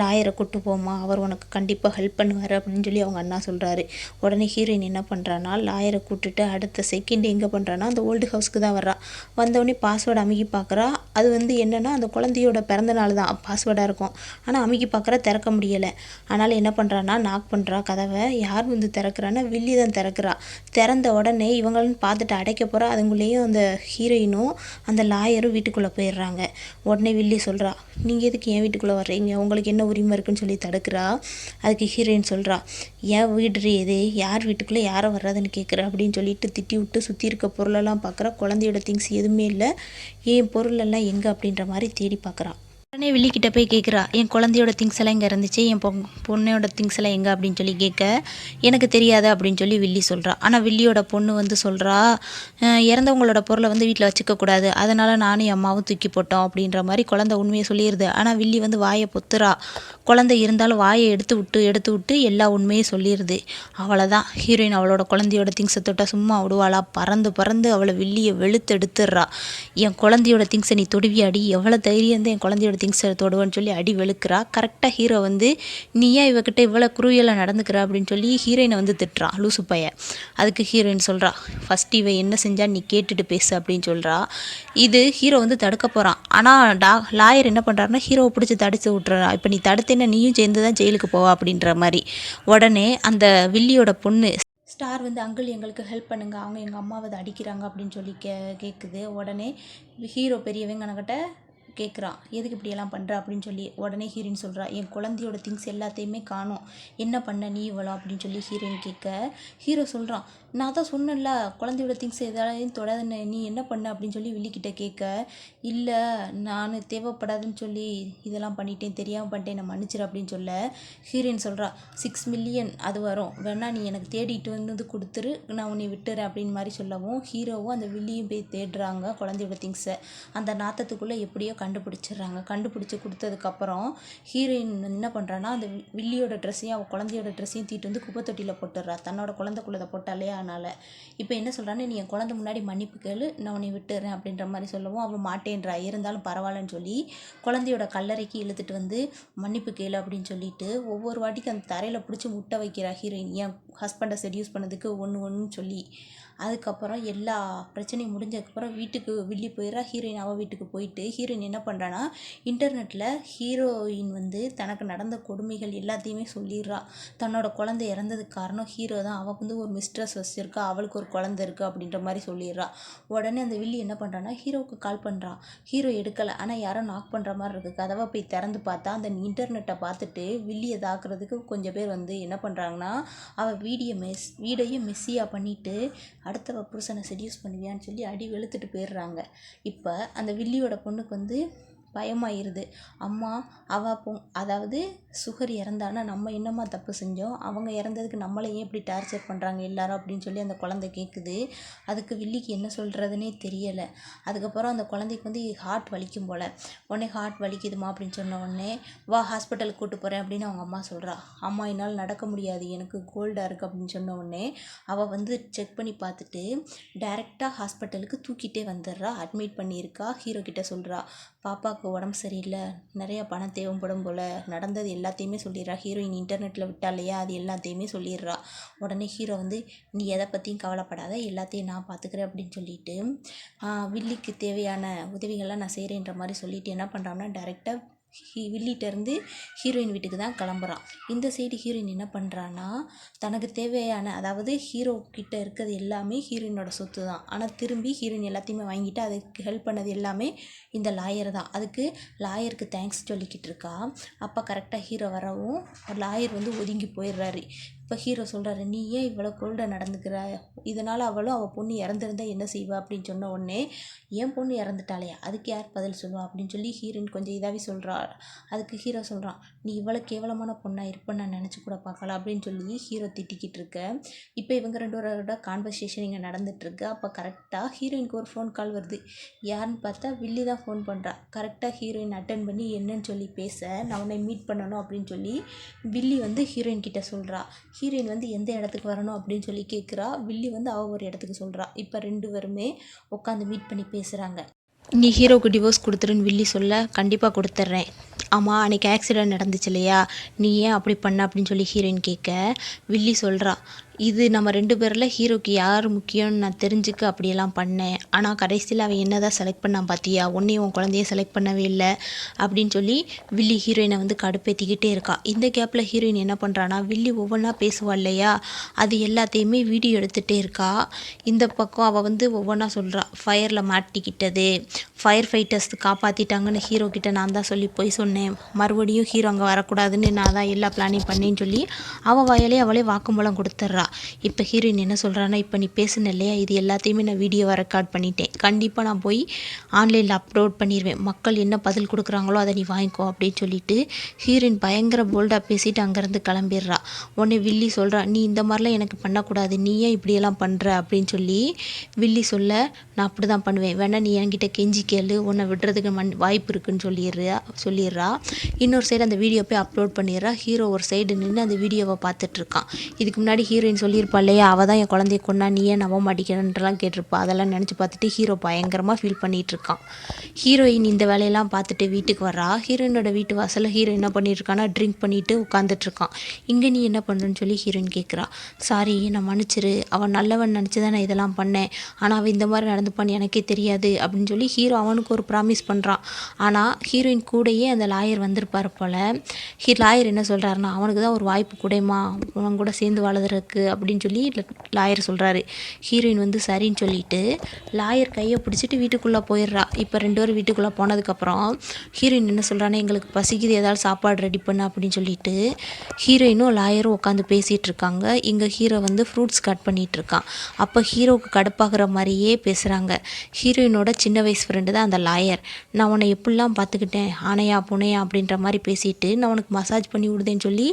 Speaker 1: லாயரை கூட்டு போமா அவர் உனக்கு கண்டிப்பாக ஹெல்ப் பண்ணுவார் அப்படின்னு சொல்லி அவங்க அண்ணா சொல்கிறாரு உடனே ஹீரோயின் என்ன பண்ணுறான்னா லாயரை கூட்டுட்டு அடுத்த செகண்ட் எங்கே பண்ணுறான்னா அந்த ஓல்டு ஹவுஸ்க்கு தான் வர்றா. வந்தவொடனே பாஸ்வேர்டு அமுகி பார்க்குறா அது வந்து என்னென்னா அந்த குழந்தையோட பிறந்த நாள் தான். பாஸ்வேர்டாக இருக்கும். ஆனால் அமுக்கி பார்க்குறா திறக்க முடியலை. அதனால் என்ன பண்ணுறான்னா நாக் பண்ணுறா கதவை. யார் வந்து திறக்கிறான்னா வில்லி தான் திறக்கிறா. திறந்த உடனே இவங்களும் பார்த்துட்டு அடைக்க போகிறா அதுங்குள்ளேயும் அந்த ஹீரோயினும் அந்த லாயரும் வீட்டுக்குள்ளே போயிடுறாங்க. உடனே வில்லி சொல்கிறா நீங்கள் எதுக்கு என் வீட்டுக்குள்ளே வர்றீங்க? உங்களுக்கு என்ன உரிமை இருக்குன்னு சொல்லி தடுக்கிறா. அதுக்கு ஹீரோயின் சொல்கிறா ஏன் வீடு இது? யார் வீட்டுக்குள்ளே யாரை வர்றதுன்னு கேட்குற அப்படின்னு சொல்லிட்டு திட்டி விட்டு சுற்றி இருக்க பொருளெல்லாம் பார்க்குறா குழந்தையோட திங்ஸ் எதுவுமே இல்லை. என் பொருளெல்லாம் எங்கே அப்படின்ற மாதிரி தேடி பார்க்குறா உடனே வில்லிக்கிட்ட போய் கேட்குறா என் குழந்தையோட திங்ஸ் எல்லாம் இங்கே இருந்துச்சு என் பொ பொண்ணோட திங்ஸ் எல்லாம் எங்கே? அப்படின்னு சொல்லி கேட்க எனக்கு தெரியாது? அப்படின்னு சொல்லி வில்லி சொல்கிறா ஆனால் வில்லியோட பொண்ணு வந்து சொல்கிறா இறந்தவங்களோட பொருளை வந்து வீட்டில் வச்சுக்கக்கூடாது அதனால் நானும் என் அம்மாவும் தூக்கி போட்டோம். அப்படின்ற மாதிரி குழந்தை உண்மையை சொல்லிடுது. ஆனால் வில்லி வந்து வாயை பொத்துறா. குழந்தை இருந்தாலும் வாயை எடுத்து விட்டு எடுத்து விட்டு எல்லா உண்மையும் சொல்லிடுது. அவ்வளோதான் ஹீரோயின் அவளோட குழந்தையோட திங்ஸை தொட்டால் சும்மா விடுவாளா? பறந்து பறந்து அவளை வில்லியை வெளுத்து எடுத்துடுறா என் குழந்தையோட திங்ஸை நீ தொடுவியாடி. எவ்வளோ தைரியம் தான் என் குழந்தையோட திங்ஸை தொடுவேன்னு சொல்லி அடி வெளுக்கிறா. கரெக்டாக ஹீரோ வந்து நீ ஏன் இவகிட்ட இவ்வளோ குருவியெல்லாம் நடந்துக்கிற? அப்படின்னு சொல்லி ஹீரோயினை வந்து திட்டுறான் லூசு பைய. அதுக்கு ஹீரோயின் சொல்கிறா ஃபஸ்ட் இவை என்ன செஞ்சா நீ கேட்டுட்டு பேசு அப்படின்னு சொல்கிறா இது ஹீரோ வந்து தடுக்க போகிறான் ஆனால் டா லாயர் என்ன பண்ணுறாருன்னா ஹீரோவை பிடிச்சி தடுத்து விட்டுறா. இப்போ நீ தடுத்தேன்னா நீயும் சேர்ந்து தான் ஜெயிலுக்கு போவா அப்படின்ற மாதிரி. உடனே அந்த வில்லியோட பொண்ணு ஸ்டார் வந்து அங்கிள் எங்களுக்கு ஹெல்ப் பண்ணுங்க. அவங்க எங்கள் அம்மாவை அதை அடிக்கிறாங்க அப்படின்னு சொல்லி கே கேட்குது உடனே ஹீரோ பெரியவங்கனக்கிட்ட கேட்குறான் எதுக்கு இப்படியெல்லாம் பண்ணுற அப்படின்னு சொல்லி உடனே ஹீரோயின் சொல்கிறா என் குழந்தையோட திங்ஸ் எல்லாத்தையுமே காணும். என்ன பண்ண நீ இவ்வளோ? அப்படின்னு சொல்லி ஹீரோயின் கேட்க ஹீரோ சொல்கிறான் நான் தான் சொன்னேன்ல குழந்தையோட திங்ஸ் எதாலையும் தொடாதுன்னு. நீ என்ன பண்ண? அப்படின்னு சொல்லி வில்லிக்கிட்ட கேட்க இல்லை நான் தேவைப்படாதுன்னு சொல்லி இதெல்லாம் பண்ணிட்டேன். தெரியாமல் பண்ணிட்டேன். நான் மன்னிச்சிரு. அப்படின்னு சொல்ல ஹீரோயின் சொல்கிறா சிக்ஸ் மில்லியன் அது வரும். வேணா நீ எனக்கு தேடிட்டு வந்து கொடுத்துரு. நான் உன்னை விட்டுறேன். அப்படின்னு மாதிரி சொல்லவும் ஹீரோவும் அந்த வில்லியும் போய் தேடுறாங்க குழந்தையோட திங்ஸை அந்த நாத்தத்துக்குள்ளே எப்படியோ கண்டுபிடிச்சிடுறாங்க. கண்டுபிடிச்சி கொடுத்ததுக்கப்புறம் ஹீரோயின் என்ன பண்ணுறான்னா அந்த வில்லியோட ட்ரெஸ்ஸையும் அவள் குழந்தையோட ட்ரெஸ்ஸையும் தூக்கிட்டு வந்து குப்பை தொட்டியில் போட்டுடுறா. தன்னோட குழந்தைக்குள்ளதை போட்டாலே அதனால் இப்போ என்ன சொல்கிறான்னு நீ என் குழந்தை முன்னாடி மன்னிப்பு கேளு நான் உன்னை விட்டுறேன் அப்படின்ற மாதிரி சொல்லவும். அவள் மாட்டேன்றா. இருந்தாலும் பரவாயில்லன்னு சொல்லி குழந்தையோட கல்லறைக்கு இழுத்துட்டு வந்து மன்னிப்பு கேளு அப்படின்னு சொல்லிட்டு ஒவ்வொரு வாட்டிக்கு அந்த தரையில் பிடிச்சி முட்டை வைக்கிறா ஹீரோயின் என் ஹஸ்பண்டை செடியூஸ் பண்ணதுக்கு ஒன்று ஒன்றுன்னு சொல்லி. அதுக்கப்புறம் எல்லா பிரச்சனையும் முடிஞ்சதுக்கப்புறம் வீட்டுக்கு வில்லி போயிடுறா ஹீரோயின் அவள் வீட்டுக்கு போயிட்டு ஹீரோயின் என்ன பண்ணுறான்னா இன்டர்நெட்டில் ஹீரோயின் வந்து தனக்கு நடந்த கொடுமைகள் எல்லாத்தையுமே சொல்லிடுறா. தன்னோட குழந்தை இறந்ததுக்கு காரணம் ஹீரோ தான். அவள் வந்து ஒரு மிஸ்ட்ரஸ் வச்சுருக்கா. அவளுக்கு ஒரு குழந்தை இருக்குது அப்படின்ற மாதிரி சொல்லிடுறா. உடனே அந்த வில்லி என்ன பண்ணுறான்னா ஹீரோவுக்கு கால் பண்ணுறான் ஹீரோ எடுக்கலை. ஆனால் யாரோ நாக் பண்ணுற மாதிரி இருக்குது கதவை போய் திறந்து பார்த்தா அந்த இன்டர்நெட்டை பார்த்துட்டு வில்லியை தாக்குறதுக்கு கொஞ்சம் பேர் வந்து என்ன பண்ணுறாங்கன்னா அவள் வீடியோ மெஸ் வீடையும் மெஸ்ஸியாக பண்ணிவிட்டு அடுத்தவ புருஷனை செடியூஸ் பண்ணுவியான்னு சொல்லி அடி வெளுத்துட்டு போயிடுறாங்க. இப்போ அந்த வில்லியோட பொண்ணுக்கு வந்து பயமாயிருது. அம்மா அவ பொ அதாவது சுகர் இறந்தானா நம்ம என்னம்மா தப்பு செஞ்சோம்? அவங்க இறந்ததுக்கு நம்மளை ஏன் இப்படி டார்ச்சர் பண்ணுறாங்க எல்லாரும் அப்படின்னு சொல்லி அந்த குழந்தை கேட்குது அதுக்கு வில்லிக்கு என்ன சொல்கிறதுனே தெரியலை. அதுக்கப்புறம் அந்த குழந்தைக்கு வந்து ஹார்ட் வலிக்கும் போல். உடனே ஹார்ட் வலிக்குதுமா அப்படின்னு சொன்ன உடனே வா ஹாஸ்பிட்டலுக்கு கூட்டு போகிறேன் அப்படின்னு அவங்க அம்மா சொல்கிறா அம்மா என்னால் நடக்க முடியாது. எனக்கு கோல்டாக இருக்குது அப்படின்னு சொன்ன உடனே அவள் வந்து செக் பண்ணி பார்த்துட்டு டைரெக்டாக ஹாஸ்பிட்டலுக்கு தூக்கிட்டே வந்துடுறா. அட்மிட் பண்ணியிருக்கா. ஹீரோ கிட்ட சொல்கிறா அப்பாவுக்கு உடம்பு சரியில்லை நிறையா பணம் தேவைப்படும் போல் நடந்தது எல்லாத்தையுமே சொல்லிடுறா. ஹீரோயின் இன்டர்நெட்டில் விட்டா இல்லையா? அது எல்லாத்தையுமே சொல்லிடுறா. உடனே ஹீரோ வந்து நீ எதை பற்றியும் கவலைப்படாத எல்லாத்தையும் நான் பார்த்துக்கிறேன் அப்படின்னு சொல்லிட்டு வில்லிக்கு தேவையான உதவிகள்லாம் நான் செய்கிறேன்ற மாதிரி சொல்லிட்டு என்ன பண்ணுறான்னா டேரெக்டாக ஹீ வில்லிட்டேருந்து ஹீரோயின் வீட்டுக்கு தான் கிளம்புறான். இந்த சைடு ஹீரோயின் என்ன பண்ணுறான்னா தனக்கு தேவையான அதாவது ஹீரோ கிட்ட இருக்கிறது எல்லாமே ஹீரோயினோட சொத்து தான். ஆனால் திரும்பி ஹீரோயின் எல்லாத்தையுமே வாங்கிட்டு அதுக்கு ஹெல்ப் பண்ணது எல்லாமே இந்த லாயர் தான். அதுக்கு லாயருக்கு தேங்க்ஸ் சொல்லிக்கிட்டு இருக்கா. அப்போ கரெக்டாக ஹீரோ வரவும் லாயர் வந்து ஒதுங்கி போயிடுறாரு. இப்போ ஹீரோ சொல்கிறாரு நீ ஏன் இவ்வளோ கோல்டாக நடந்துக்கிற? இதனால் அவளும் அவள் பொண்ணு இறந்துருந்தா என்ன செய்வா? அப்படின்னு சொன்ன உடனே என் பொண்ணு இறந்துட்டாளே அதுக்கு யார் பதில் சொல்லுவா? அப்படின்னு சொல்லி ஹீரோயின் கொஞ்சம் இதாகவே சொல்கிறா அதுக்கு ஹீரோ சொல்கிறான் நீ இவ்வளோ கேவலமான பொண்ணாக இருப்பேன்னு நான் நினச்சி கூட பார்க்கல அப்படின்னு சொல்லி ஹீரோ திட்டிக்கிட்டு இருக்க. இப்போ இவங்க ரெண்டு பேரோட கான்வர்சேஷன் இங்கே நடந்துட்டுருக்கு அப்போ கரெக்டாக ஹீரோயினுக்கு ஒரு ஃபோன் கால் வருது. யாருன்னு பார்த்தா வில்லி தான் ஃபோன் பண்ணுறா கரெக்டாக ஹீரோயின் அட்டன் பண்ணி என்னன்னு சொல்லி பேச நான் உன்னை மீட் பண்ணணும் அப்படின்னு சொல்லி வில்லி வந்து ஹீரோயின் கிட்ட சொல்கிறா ஹீரோயின் வந்து எந்த இடத்துக்கு வரணும்? அப்படின்னு சொல்லி கேட்குறா வில்லி வந்து அவள் ஒரு இடத்துக்கு சொல்கிறா இப்போ ரெண்டு பேருமே உட்காந்து மீட் பண்ணி பேசுகிறாங்க நீ ஹீரோவுக்கு டிவோர்ஸ் கொடுத்துருன்னு வில்லி சொல்ல கண்டிப்பாக கொடுத்துட்றேன். ஆமாம் அன்றைக்கி ஆக்சிடெண்ட் நடந்துச்சு இல்லையா? நீ ஏன் அப்படி பண்ண? அப்படின்னு சொல்லி ஹீரோயின் கேட்க வில்லி சொல்கிறா இது நம்ம ரெண்டு பேரில் ஹீரோக்கு யார் முக்கியம்னு நான் தெரிஞ்சுக்க அப்படியெல்லாம் பண்ணேன். ஆனால் கடைசியில் அவன் என்ன தான் செலக்ட் பண்ணான் பார்த்தியா உன்னையும் உன் குழந்தைய செலக்ட் பண்ணவே இல்லை அப்படின்னு சொல்லி வில்லி ஹீரோயினை வந்து கடுப்பேற்றிக்கிட்டே இருக்கா. இந்த கேப்பில் ஹீரோயின் என்ன பண்ணுறான்னா வில்லி ஒவ்வொன்றா பேசுவா இல்லையா? அது எல்லாத்தையுமே வீடியோ எடுத்துகிட்டே இருக்கா. இந்த பக்கம் அவள் வந்து ஒவ்வொன்றா சொல்கிறா ஃபயரில் மாட்டிக்கிட்டது. ஃபயர் ஃபைட்டர்ஸ் காப்பாற்றிட்டாங்கன்னு ஹீரோ கிட்ட நான் தான் சொல்லி போய் சொன்னேன். மறுபடியும் ஹீரோ அங்கே வரக்கூடாதுன்னு நான் தான் எல்லா பிளானையும் பண்ணேன்னு சொல்லி அவள் வயலே அவளே வாக்குமூலம் கொடுத்துட்றா. இப்போ ஹீரோயின் என்ன சொல்கிறான்னா இப்போ நீ பேசுன இல்லையா? இது எல்லாத்தையுமே நான் வீடியோவை ரெக்கார்ட் பண்ணிட்டேன். கண்டிப்பாக நான் போய் ஆன்லைனில் அப்லோட் பண்ணிடுவேன் மக்கள் என்ன பதில் கொடுக்குறாங்களோ அதை நீ வாங்கிக்கோ அப்படின்னு சொல்லிட்டு ஹீரோயின் பயங்கர போல்டாக பேசிட்டு அங்கேருந்து கிளம்பிடுறா. உடனே வில்லி சொல்கிறா நீ இந்த மாதிரிலாம் எனக்கு பண்ணக்கூடாது. நீ ஏன் இப்படியெல்லாம் பண்ணுற அப்படின்னு சொல்லி வில்லி சொல்ல நான் அப்படி தான் பண்ணுவேன். வேணா நீ என்கிட்ட கெஞ்சி கேளு. உன்னை விடுறதுக்கு மண் வாய்ப்பு இருக்குன்னு சொல்லிடுறா சொல்லிடுறா. இன்னொரு சைடு அந்த வீடியோ போய் அப்லோட் பண்ணிடுறா. ஹீரோ ஒரு சைடு நின்று அந்த வீடியோவை பார்த்துட்ருக்கான் இதுக்கு முன்னாடி ஹீரோயின் சொல்லியிருப்பா இல்லையா அவள் தான் என் குழந்தைய கொண்டா நீ ஏன் நம்ப மாட்டேங்கிறன்ட்டுலாம் கேட்டிருப்பா. அதெல்லாம் நினச்சி பார்த்துட்டு ஹீரோ பயங்கரமாக ஃபீல் பண்ணிகிட்டு இருக்கான். ஹீரோயின் இந்த வேலையெல்லாம் பார்த்துட்டு வீட்டுக்கு வரா ஹீரோயினோட வீட்டு வாசலில் ஹீரோ என்ன பண்ணியிருக்கான்னா ட்ரிங்க் பண்ணிட்டு உட்காந்துட்ருக்கான் இங்கே நீ என்ன பண்ணுறன்னு சொல்லி ஹீரோயின் கேட்குறா சாரி நான் மன்னிச்சிரு. அவன் நல்லவன் நினச்சி தான் நான் இதெல்லாம் பண்ணேன். ஆனால் அவன் இந்த மாதிரி நடந்துப்பான்னு எனக்கே தெரியாது. அப்படின்னு சொல்லி ஹீரோ அவனுக்கு ஒரு ப்ராமிஸ் பண்ணுறான் ஆனால் ஹீரோயின் கூடயே அந்த லாயர் வந்திருப்பார் போல். ஹீ லாயர் என்ன சொல்கிறாருன்னா அவனுக்கு தான் ஒரு வாய்ப்பு கூடமா அவன் கூட சேர்ந்து இருக்குது அப்படின்னு சொல்லி லாயர் சொல்கிறாரு ஹீரோயின் வந்து சரின்னு சொல்லிட்டு லாயர் கையை பிடிச்சிட்டு வீட்டுக்குள்ளே போயிடுறா. இப்போ ரெண்டு பேரும் வீட்டுக்குள்ளே போனதுக்கப்புறம் ஹீரோயின் என்ன சொல்கிறான்னா எங்களுக்கு பசிக்குது ஏதாவது சாப்பாடு ரெடி பண்ணு அப்படின்னு சொல்லிட்டு ஹீரோயினும் லாயரும் உட்காந்து பேசிகிட்டு இருக்காங்க. இங்கே ஹீரோ வந்து ஃப்ரூட்ஸ் கட் பண்ணிகிட்டு இருக்கான். அப்போ ஹீரோவுக்கு கடுப்பாகிற மாதிரியே பேசுகிறாங்க ஹீரோயினோட சின்ன வயசு ஃப்ரெண்டு தான் அந்த லாயர் நான் உன்னை எப்படிலாம் பார்த்துக்கிட்டேன்? ஆனையா புனையா அப்படின்ற மாதிரி பேசிட்டு நான் உனக்கு மசாஜ் பண்ணி விடுதேன்னு சொல்லி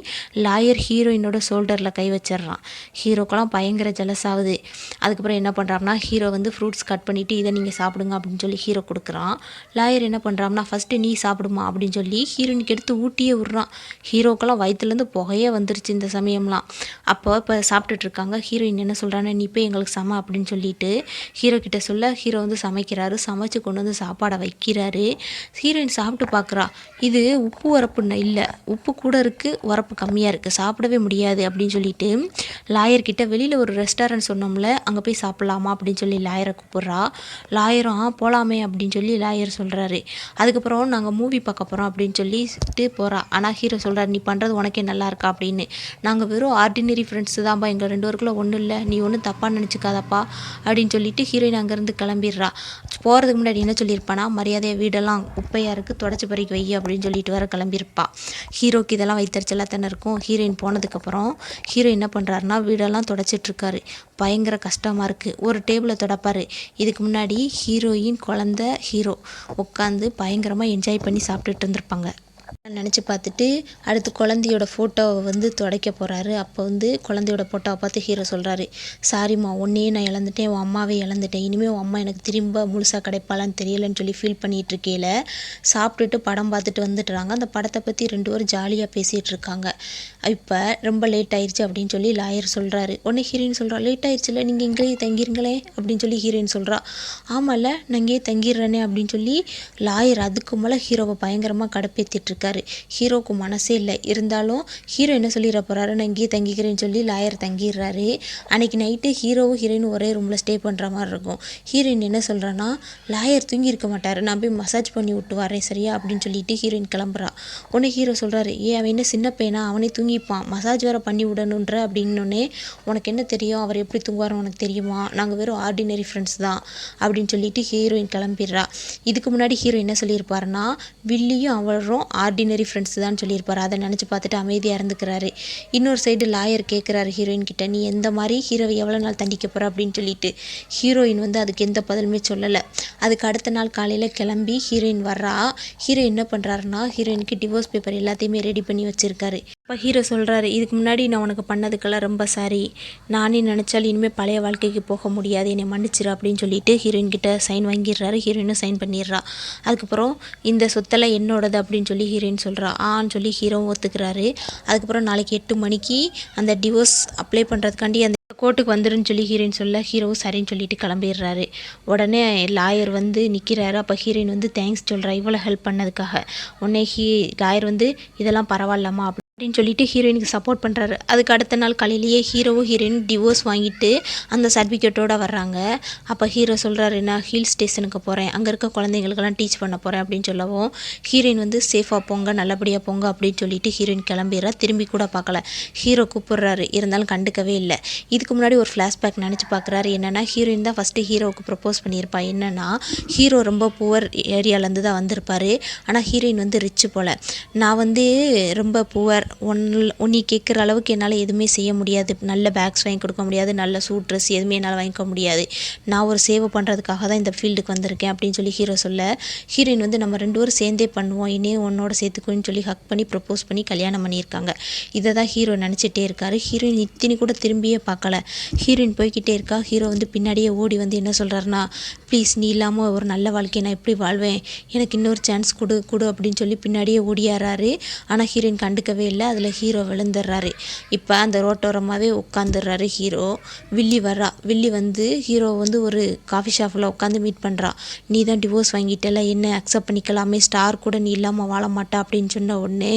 Speaker 1: லாயர் ஹீரோயினோட ஷோல்டரில் கை வச்சிடுறான். ஹீரோக்கெல்லாம் பயங்கர ஜலஸ் ஆகுது. அதுக்கப்புறம் என்ன பண்ணுறான்னா ஹீரோ வந்து ஃப்ரூட்ஸ் கட் பண்ணிவிட்டு இதை நீங்கள் சாப்பிடுங்க அப்படின்னு சொல்லி ஹீரோ கொடுக்குறான். லாயர் என்ன பண்ணுறான்னா ஃபஸ்ட்டு நீ சாப்பிடுமா அப்படின்னு சொல்லி ஹீரோயினுக்கு எடுத்து ஊட்டியே விட்றான். ஹீரோக்கெல்லாம் வயிற்றுலேருந்து புகையே வந்துருச்சு இந்த சமயம்லாம். அப்போ இப்போ சாப்பிட்டுட்ருக்காங்க ஹீரோயின் என்ன சொல்கிறான்னு நீ போய் எங்களுக்கு சம அப்படின்னு சொல்லிட்டு ஹீரோ கிட்ட சொல்ல ஹீரோ வந்து சமைக்கிறாரு. சமைச்சு கொண்டு வந்து சாப்பாடை வைக்கிறாரு. ஹீரோயின் சாப்பிட்டு பார்க்குறா. இது உப்பு உரப்புன்னு இல்லை. உப்பு கூட இருக்குது உரப்பு கம்மியாக இருக்குது சாப்பிடவே முடியாது அப்படின்னு சொல்லிட்டு லாயர்கிட்ட வெளியில் ஒரு ரெஸ்டாரண்ட் சொன்னோம்ல அங்கே போய் சாப்பிட்லாமா அப்படின்னு சொல்லி லாயரை கூப்பிட்றா. லாயரும் ஆ போகலாமே அப்படின்னு சொல்லி லாயர் சொல்கிறாரு அதுக்கப்புறம் நாங்கள் மூவி பார்க்க போகிறோம் அப்படின்னு சொல்லிட்டு போகிறா ஆனால் ஹீரோ சொல்கிறார் நீ பண்ணுறது உனக்கே நல்லா இருக்கா? அப்படின்னு. நாங்கள் வெறும் ஆர்டினரி ஃப்ரெண்ட்ஸு தான்ப்பா எங்கள் ரெண்டு பேருக்குள்ள ஒன்றும் இல்லை. நீ ஒன்றும் தப்பாக நினச்சிக்காதப்பா அப்படின்னு சொல்லிட்டு ஹீரோயின் அங்கேருந்து கிளம்பிடுறா. போகிறதுக்கு முன்னாடி என்ன சொல்லியிருப்பானா மரியாதையாக வீடெல்லாம் குப்பையாக இருக்குது தொடச்சி பறிக்க வை அப்படின்னு சொல்லிட்டு வர கிளம்பியிருப்பா. ஹீரோக்கு இதெல்லாம் வைத்தறிச்சலாக தானே இருக்கும். ஹீரோயின் போனதுக்கப்புறம் ஹீரோ என்ன பண்ணுறாருனா வீடெல்லாம் துடைச்சிட்ருக்காரு. பயங்கர கஷ்டமாக இருக்குது ஒரு டேபிளை துடைப்பார். இதுக்கு முன்னாடி ஹீரோயின் குழந்த ஹீரோ உட்காந்து பயங்கரமாக என்ஜாய் பண்ணி சாப்பிட்டுட்டு இருந்திருப்பாங்க. நினச்சி பார்த்துட்டு அடுத்து குழந்தையோட ஃபோட்டோவை வந்து துடைக்க போகிறாரு அப்போ வந்து குழந்தையோட ஃபோட்டோவை பார்த்து ஹீரோ சொல்கிறாரு சாரிம்மா உன்னையே நான் இழந்துட்டேன் உன் அம்மாவே இழந்துட்டேன். இனிமேல் உன் அம்மா எனக்கு திரும்ப முழுசாக கிடைப்பாளான்னு தெரியலன்னு சொல்லி ஃபீல் பண்ணிகிட்டு இருக்கையில் சாப்பிட்டுட்டு படம் பார்த்துட்டு வந்துட்டுறாங்க அந்த படத்தை பற்றி ரெண்டு பேரும் ஜாலியாக பேசிகிட்டு இருக்காங்க. இப்போ ரொம்ப லேட் ஆயிடுச்சு அப்படின்னு சொல்லி லாயர் சொல்கிறாரு உடனே ஹீரோயின் சொல்கிறா லேட் ஆயிடுச்சுல நீங்கள் இங்கேயே தங்கிருங்களே அப்படின்னு சொல்லி ஹீரோயின் சொல்கிறா ஆமாம்ல நான் இங்கேயே தங்கிடுறேனே அப்படின்னு சொல்லி லாயர் அதுக்கு மேலே ஹீரோவை பயங்கரமாக கடப்பேற்றிட்டு இருக்காரு ஹீரோவுக்கு மனசே இல்லை. இருந்தாலும் ஹீரோ என்ன சொல்லிட போகிறாரு நான் இங்கேயே தங்கிக்கிறேன்னு சொல்லி லாயர் தங்கிடுறாரு. அன்றைக்கி நைட்டு ஹீரோவும் ஹீரோயின் ஒரே ரூமில் ஸ்டே பண்ணுற மாதிரி இருக்கும். ஹீரோயின் என்ன சொல்கிறான்னா லாயர் தூங்கி இருக்க மாட்டார். நான் போய் மசாஜ் பண்ணி விட்டு வரேன் சரியா? அப்படின்னு சொல்லிட்டு ஹீரோயின் கிளம்புறா. உடனே ஹீரோ சொல்கிறாரு ஏ அவன் என்ன சின்ன பையனா? அவனே தூங்கிப்பான். மசாஜ் வேறு பண்ணி விடணுன்ற? அப்படின்னோடனே உனக்கு என்ன தெரியும்? அவர் எப்படி தூங்குவார்னு உனக்கு தெரியுமா? நாங்கள் வெறும் ஆர்டினரி ஃப்ரெண்ட்ஸ் தான். அப்படின்னு சொல்லிட்டு ஹீரோயின் கிளம்பிடுறா. இதுக்கு முன்னாடி ஹீரோ என்ன சொல்லியிருப்பாருன்னா வில்லியும் அவரும் ஆர்டினரி ஃப்ரெண்ட்ஸ் தான் சொல்லியிருப்பாரு. அதை நினச்சி பார்த்துட்டு அமைதியாக இருந்துக்கிறாரு. இன்னொரு சைடு லாயர் கேட்குறாரு ஹீரோயின் கிட்ட நீ எந்த மாதிரி ஹீரோவை எவ்வளோ நாள் தண்டிக்க போகிற அப்படின்னு சொல்லிட்டு ஹீரோயின் வந்து அதுக்கு எந்த பதிலுமே சொல்லலை. அதுக்கு அடுத்த நாள் காலையில் கிளம்பி ஹீரோயின் வர்றா. ஹீரோ என்ன பண்ணுறாருன்னா ஹீரோயினுக்கு டிவோர்ஸ் பேப்பர் எல்லாத்தையுமே ரெடி பண்ணி வச்சுருக்காரு. இப்போ ஹீரோ சொல்கிறாரு இதுக்கு முன்னாடி நான் உனக்கு பண்ணதுக்கெல்லாம் ரொம்ப சாரி நானே நினச்சாலும் இனிமேல் பழைய வாழ்க்கைக்கு போக முடியாது. என்னை மன்னிச்சிரு அப்படின்னு சொல்லிட்டு ஹீரோயின் கிட்ட சைன் வாங்கிடுறாரு. ஹீரோயினும் சைன் பண்ணிடுறா. அதுக்கப்புறம் இந்த சொத்தெல்லாம் என்னோடது அப்படின்னு சொல்லி ஹீரோயின் சொல்கிறா ஆன்னு சொல்லி ஹீரோவும் ஒத்துக்கிறாரு. அதுக்கப்புறம் நாளைக்கு எட்டு மணிக்கு அந்த டிவோர்ஸ் அப்ளை பண்ணுறதுக்காண்டி அந்த கோர்ட்டுக்கு வந்துருன்னு சொல்லி ஹீரோயின் சொல்ல ஹீரோவும் சரின்னு சொல்லிட்டு கிளம்பிடுறாரு. உடனே லாயர் வந்து நிற்கிறாரு அப்போ ஹீரோயின் வந்து தேங்க்ஸ் சொல்கிறா இவ்வளோ ஹெல்ப் பண்ணதுக்காக. உடனே ஹீ லாயர் வந்து இதெல்லாம் பரவாயில்லம்மா அப்படி அப்படின்னு சொல்லிட்டு ஹீரோயினுக்கு சப்போர்ட் பண்ணுறாரு அதுக்கு அடுத்த நாள் காலையிலேயே ஹீரோவும் ஹீரோயின் டிவோர்ஸ் வாங்கிட்டு அந்த சர்டிஃபிகேட்டோடு வர்றாங்க. அப்போ ஹீரோ சொல்கிறாரு நான் ஹில் ஸ்டேஷனுக்கு போகிறேன் அங்கே இருக்க குழந்தைங்களுக்கெல்லாம் டீச் பண்ண போகிறேன் அப்படின்னு சொல்லவும் ஹீரோயின் வந்து சேஃபாக போங்க நல்லபடியாக போங்க அப்படின்னு சொல்லிட்டு ஹீரோயின் கிளம்பிடுறா. திரும்பி கூட பார்க்கல. ஹீரோ கூப்பிட்றாரு. இருந்தாலும் கண்டுக்கவே இல்லை. இதுக்கு முன்னாடி ஒரு ஃப்ளாஷ்பேக் நினச்சி பார்க்குறாரு. என்னென்னா ஹீரோயின் தான் ஃபஸ்ட்டு ஹீரோவுக்கு ப்ரப்போஸ் பண்ணியிருப்பா. என்னென்னா ஹீரோ ரொம்ப புவர் ஏரியாலேருந்து தான் வந்திருப்பார். ஆனால் ஹீரோயின் வந்து ரிச்சு போல். நான் வந்து ரொம்ப புவர் ஒன் நீ கேட்குற அளவுக்கு என்னால் எதுவுமே செய்ய முடியாது. நல்ல பேக்ஸ் வாங்கி கொடுக்க முடியாது. நல்ல சூட் ட்ரெஸ் எதுவுமே என்னால் வாங்கிக்க முடியாது. நான் ஒரு சேவை பண்ணுறதுக்காக தான் இந்த ஃபீல்டுக்கு வந்திருக்கேன் அப்படின்னு சொல்லி ஹீரோ சொல்ல ஹீரோயின் வந்து நம்ம ரெண்டு பேரும் சேர்ந்தே பண்ணுவோம். இனே உன்னோட சேர்த்துக்குன்னு சொல்லி ஹக் பண்ணி ப்ரப்போஸ் பண்ணி கல்யாணம் பண்ணியிருக்காங்க. இதை தான் ஹீரோ நினச்சிட்டே இருக்காரு. ஹீரோயின் இத்தினி கூட திரும்பியே பார்க்கல. ஹீரோயின் போய்கிட்டே இருக்கா. ஹீரோ வந்து பின்னாடியே ஓடி வந்து என்ன சொல்கிறாருன்னா ப்ளீஸ் நீ இல்லாமல் ஒரு நல்ல வாழ்க்கையை நான் எப்படி வாழ்வேன்? எனக்கு இன்னொரு சான்ஸ் கொடு கொடு அப்படின்னு சொல்லி பின்னாடியே ஓடியாராரு. ஆனால் ஹீரோயின் கண்டுக்கவே இல்லை. அதில் ஹீரோ விழுந்துடுறாரு. இப்போ அந்த ரோட்டோரமாகவே உட்காந்துடுறாரு ஹீரோ வில்லி வர்றா வில்லி வந்து ஹீரோ வந்து ஒரு காஃபி ஷாப்பில் உட்காந்து மீட் பண்ணுறா நீ தான் டிவோர்ஸ் வாங்கிட்டல என்ன அக்செப்ட் பண்ணிக்கலாமே? ஸ்டார் கூட நீ இல்லாமல் வாழ மாட்டா அப்படின்னு சொன்ன உடனே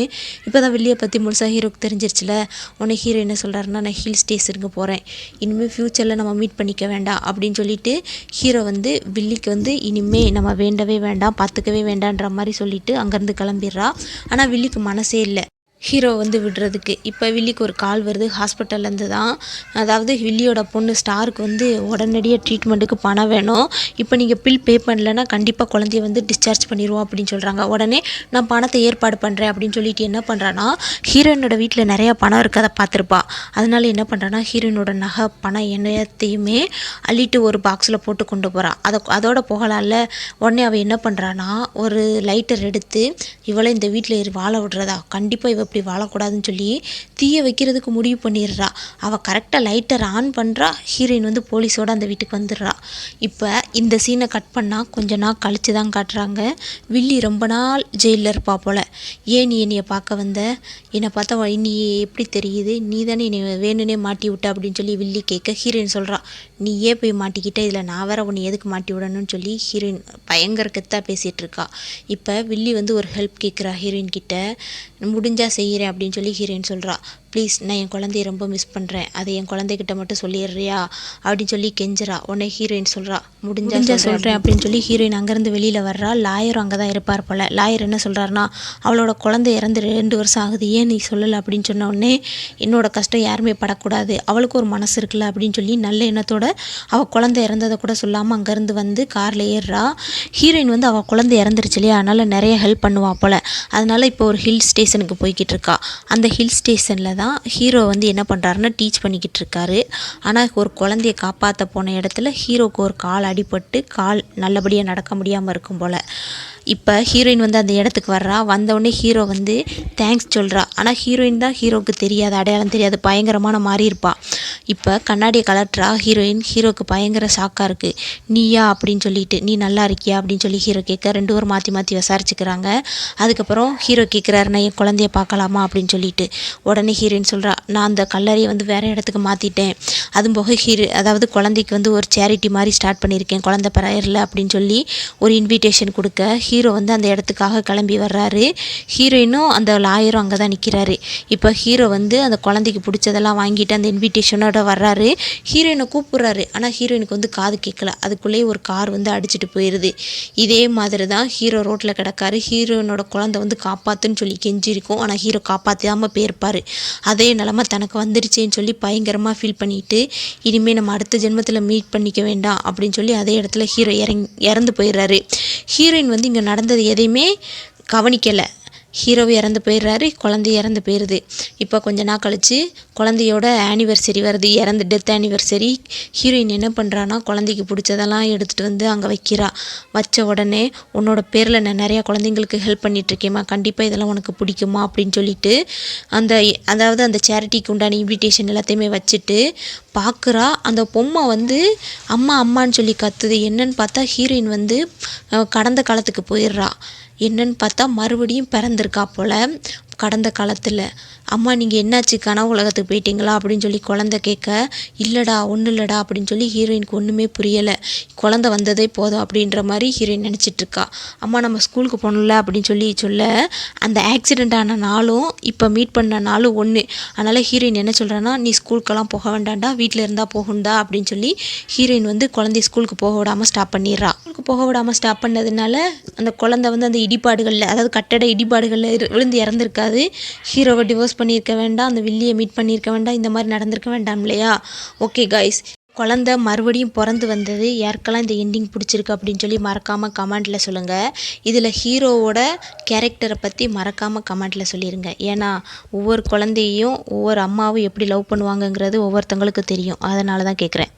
Speaker 1: இப்போ தான் வில்லியை பற்றி முழுசாக ஹீரோக்கு தெரிஞ்சிருச்சுல. உடனே ஹீரோ என்ன சொல்கிறாருன்னா நான் ஹில் ஸ்டேஷனுக்கு போகிறேன் இனிமேல் ஃப்யூச்சரில் நம்ம மீட் பண்ணிக்க வேண்டாம். அப்படின்னு சொல்லிட்டு ஹீரோ வந்து வில்லிக்கு வந்து இனிமே நம்ம வேண்டவே வேண்டாம் பார்த்துக்கவே வேண்டான்ற மாதிரி சொல்லிட்டு அங்கேருந்து கிளம்பிடுறா. ஆனால் வில்லிக்கு மனசே இல்லை. ஹீரோ வந்து விடுறதுக்கு. இப்போ வில்லிக்கு ஒரு கால் வருது ஹாஸ்பிட்டல்லேருந்து தான். அதாவது வில்லியோட பொண்ணு ஸ்டாருக்கு வந்து உடனடியாக ட்ரீட்மெண்ட்டுக்கு பணம் வேணும். இப்போ நீங்கள் பில் பே பண்ணலன்னா கண்டிப்பாக குழந்தைய வந்து டிஸ்சார்ஜ் பண்ணிடுவோம் அப்படின்னு சொல்கிறாங்க உடனே நான் பணத்தை ஏற்பாடு பண்ணுறேன் அப்படின்னு சொல்லிட்டு என்ன பண்ணுறான்னா ஹீரோயினோட வீட்டில் நிறையா பணம் இருக்கதை பார்த்துருப்பா. அதனால என்ன பண்ணுறான்னா ஹீரோயினோட நகை பணம் எல்லாத்தையுமே அள்ளிட்டு ஒரு பாக்ஸில் போட்டு கொண்டு போகிறான் அதை அதோட போகலாம்ல. உடனே அவள் என்ன பண்ணுறான்னா ஒரு லைட்டர் எடுத்து இவளை இந்த வீட்டில் வாழ விடுறதா? கண்டிப்பாக இவள் அப்படி வாழக்கூடாதுன்னு சொல்லி தீயை வைக்கிறதுக்கு முடிவு பண்ணிடுறா. அவள் கரெக்டாக லைட்டர் ஆன் பண்ணுறா ஹீரோயின் வந்து போலீஸோட அந்த வீட்டுக்கு வந்துடுறா. இப்போ இந்த சீனை கட் பண்ணால் கொஞ்ச நாள் கழிச்சு தான் காட்டுறாங்க. வில்லி ரொம்ப நாள் ஜெயிலில் இருப்பா போல். ஏன் நீ என்னையை பார்க்க வந்த? என்னை பார்த்தா நீ எப்படி தெரியுது? நீ தானே என்னை வேணும்னே மாட்டி விட்ட அப்படின்னு சொல்லி வில்லி கேட்க ஹீரோயின் சொல்கிறா நீ ஏன் போய் மாட்டிக்கிட்ட. இதில் நான் வேற உன்னை எதுக்கு மாட்டி விடணும்னு சொல்லி ஹீரோயின் பயங்கர கெத்தாக பேசிகிட்டு இருக்கா. இப்போ வில்லி வந்து ஒரு ஹெல்ப் கேட்குறா ஹீரோயின் கிட்ட. முடிஞ்சால் செய்கிறேன் அப்படின்னு சொல்லி ஹீரோயின் சொல்கிறா ப்ளீஸ் நான் என் குழந்தைய ரொம்ப மிஸ் பண்ணுறேன் அதை என் குழந்தைகிட்ட மட்டும் சொல்லிடுறியா? அப்படின்னு சொல்லி கெஞ்சுறா. உடனே ஹீரோயின் சொல்கிறா முடிஞ்சா சொல்கிறேன் அப்படின்னு சொல்லி ஹீரோயின் அங்கேருந்து வெளியில் வர்றா. லாயரும் அங்கே தான் இருப்பார் போல். லாயர் என்ன சொல்கிறாருன்னா அவளோட குழந்தை இறந்து ரெண்டு வருஷம் ஆகுது. ஏன் நீ சொல்லலை? அப்படின்னு சொன்ன உடனே என்னோட கஷ்டம் யாருமே படக்கூடாது. அவளுக்கு ஒரு மனசு இருக்குல்ல? அப்படின்னு சொல்லி நல்ல எண்ணத்தோட அவள் குழந்தை இறந்ததை கூட சொல்லாமல் அங்கேருந்து வந்து காரில் ஏறுறா. ஹீரோயின் வந்து அவள் குழந்தை இறந்துருச்சு இல்லையா? அதனால் நிறைய ஹெல்ப் பண்ணுவா போல். அதனால இப்போ ஒரு ஹில் ஸ்டேஷனுக்கு போய்கிட்டு இருக்கா. அந்த ஹில் ஸ்டேஷனில் தான் ஹீரோ வந்து என்ன பண்ணுறாருன்னா டீச் பண்ணிக்கிட்டு இருக்காரு ஆனால் ஒரு குழந்தைய காப்பாற்ற போன இடத்துல ஹீரோக்கு ஒரு கால் அடிபட்டு கால் நல்லபடியாக நடக்க முடியாமல் இருக்கும் போல். இப்போ ஹீரோயின் வந்து அந்த இடத்துக்கு வர்றா. வந்தவுடனே ஹீரோ வந்து தேங்க்ஸ் சொல்கிறா ஆனால் ஹீரோயின் தான் ஹீரோவுக்கு தெரியாது அடையாளம் தெரியாது பயங்கரமான மாறி இருப்பா. இப்போ கண்ணாடியை கலட்டுறா ஹீரோயின் ஹீரோக்கு பயங்கர ஷாக்காக இருக்குது நீயா அப்படின்னு சொல்லிட்டு நீ நல்லா இருக்கியா? அப்படின்னு சொல்லி ஹீரோ கேட்க ரெண்டு பேரும் மாற்றி மாற்றி விசாரிச்சுக்கிறாங்க. அதுக்கப்புறம் ஹீரோ கேட்குறாரு நான் என் குழந்தைய பார்க்கலாமா? அப்படின்னு சொல்லிட்டு. உடனே ஹீரோயின் சொல்கிறா நான் அந்த கல்லறையை வந்து வேறு இடத்துக்கு மாற்றிட்டேன் அதுவும் போக ஹீரோ அதாவது குழந்தைக்கு வந்து ஒரு சேரிட்டி மாதிரி ஸ்டார்ட் பண்ணியிருக்கேன். குழந்தை பெறையரில் அப்படின்னு சொல்லி ஒரு இன்விடேஷன் கொடுக்க ஹீரோ வந்து அந்த இடத்துக்காக கிளம்பி வர்றாரு. ஹீரோயினும் அந்த லாயரும் அங்கே தான் நிற்கிறாரு இப்போ ஹீரோ வந்து அந்த குழந்தைக்கு பிடிச்சதெல்லாம் வாங்கிட்டு அந்த இன்விடேஷனோட வர்றாரு. ஹீரோயினை கூப்பிட்றாரு. ஆனால் ஹீரோயினுக்கு வந்து காது கேட்கல அதுக்குள்ளேயே ஒரு கார் வந்து அடிச்சிட்டு போயிடுது இதே மாதிரி தான் ஹீரோ ரோட்டில் கிடக்காரு. ஹீரோயினோட குழந்தை வந்து காப்பாத்துன்னு சொல்லி கெஞ்சிருக்கும். ஆனால் ஹீரோ காப்பாற்றாமல் போயிருப்பார். அதே நிலமை தனக்கு வந்துருச்சேன்னு சொல்லி பயங்கரமாக ஃபீல் பண்ணிட்டு இனிமேல் நம்ம அடுத்த ஜென்மத்தில் மீட் பண்ணிக்க வேண்டாம் அப்படின்னு சொல்லி அதே இடத்துல ஹீரோ இறங் இறந்து போயிடுறாரு. ஹீரோயின் வந்து இங்கே நடந்தது எதையுமே கவனிக்கலை. ஹீரோவை இறந்து போயிடுறாரு குழந்தை இறந்து போயிடுது இப்போ கொஞ்ச நாள் கழிச்சு குழந்தையோட ஆனிவர்சரி வருது. இறந்து டெத் ஆனிவர்சரி ஹீரோயின் என்ன பண்ணுறான்னா குழந்தைக்கு பிடிச்சதெல்லாம் எடுத்துகிட்டு வந்து அங்கே வைக்கிறா. வச்ச உடனே உன்னோட பேரில் நான் நிறையா குழந்தைங்களுக்கு ஹெல்ப் பண்ணிகிட்ருக்கேம்மா கண்டிப்பாக இதெல்லாம் உனக்கு பிடிக்குமா அப்படின்னு சொல்லிட்டு அந்த அதாவது அந்த சேரிட்டிக்கு உண்டான இன்விடேஷன் எல்லாத்தையுமே வச்சுட்டு பார்க்குறா அந்த பொம்மை வந்து அம்மா அம்மான்னு சொல்லி கத்துது. என்னன்னு பார்த்தா ஹீரோயின் வந்து கடந்த காலத்துக்கு போயிடுறா. என்னன்னு பார்த்தா மறுபடியும் பிறந்திருக்கா போல் கடந்த காலத்தில். அம்மா நீங்கள் என்னாச்சு? கனவு உலகத்துக்கு போயிட்டீங்களா? அப்படின்னு சொல்லி குழந்த கேட்க இல்லைடா ஒன்றும் இல்லைடா அப்படின்னு சொல்லி ஹீரோயினுக்கு ஒன்றுமே புரியலை. குழந்த வந்ததே போதும் அப்படின்ற மாதிரி ஹீரோயின் நினச்சிட்டு இருக்கா. அம்மா நம்ம ஸ்கூலுக்கு போகணும்ல அப்படின்னு சொல்லி சொல்ல அந்த ஆக்சிடெண்ட் ஆன நாளும் இப்போ மீட் பண்ண நாளும் ஒன்று அதனால் ஹீரோயின் என்ன சொல்கிறேன்னா நீ ஸ்கூலுக்கெல்லாம் போக வேண்டாண்டா வீட்டில் இருந்தால் போகும்டா அப்படின்னு சொல்லி ஹீரோயின் வந்து குழந்தைய ஸ்கூலுக்கு போக விடாமல் ஸ்டாப் பண்ணிடுறா. ஸ்கூலுக்கு போக விடாமல் ஸ்டாப் பண்ணதுனால அந்த குழந்தை வந்து அந்த இடிபாடுகளில் அதாவது கட்டட இடிபாடுகளில் இரு- விழுந்து இறந்துருக்காது. ஹீரோவை டிவோர்ஸ் பண்ணியிருக்க வேண்டாம் அந்த வில்லியை மீட் பண்ணியிருக்க வேண்டாம் இந்த மாதிரி நடந்திருக்க வேண்டாம் இல்லையா? ஓகே காய்ஸ் குழந்த மறுபடியும் பிறந்து வந்தது. யாருக்கெல்லாம் இந்த எண்டிங் பிடிச்சிருக்கு அப்படின்னு சொல்லி மறக்காமல் கமெண்ட்டில் சொல்லுங்கள் இதில் ஹீரோவோட கேரக்டரை பற்றி மறக்காமல் கமெண்ட்டில் சொல்லிடுங்க ஏன்னா ஒவ்வொரு குழந்தையும் ஒவ்வொரு அம்மாவும் எப்படி லவ் பண்ணுவாங்கங்கிறது ஒவ்வொருத்தங்களுக்கு தெரியும். அதனால தான் கேட்குறேன்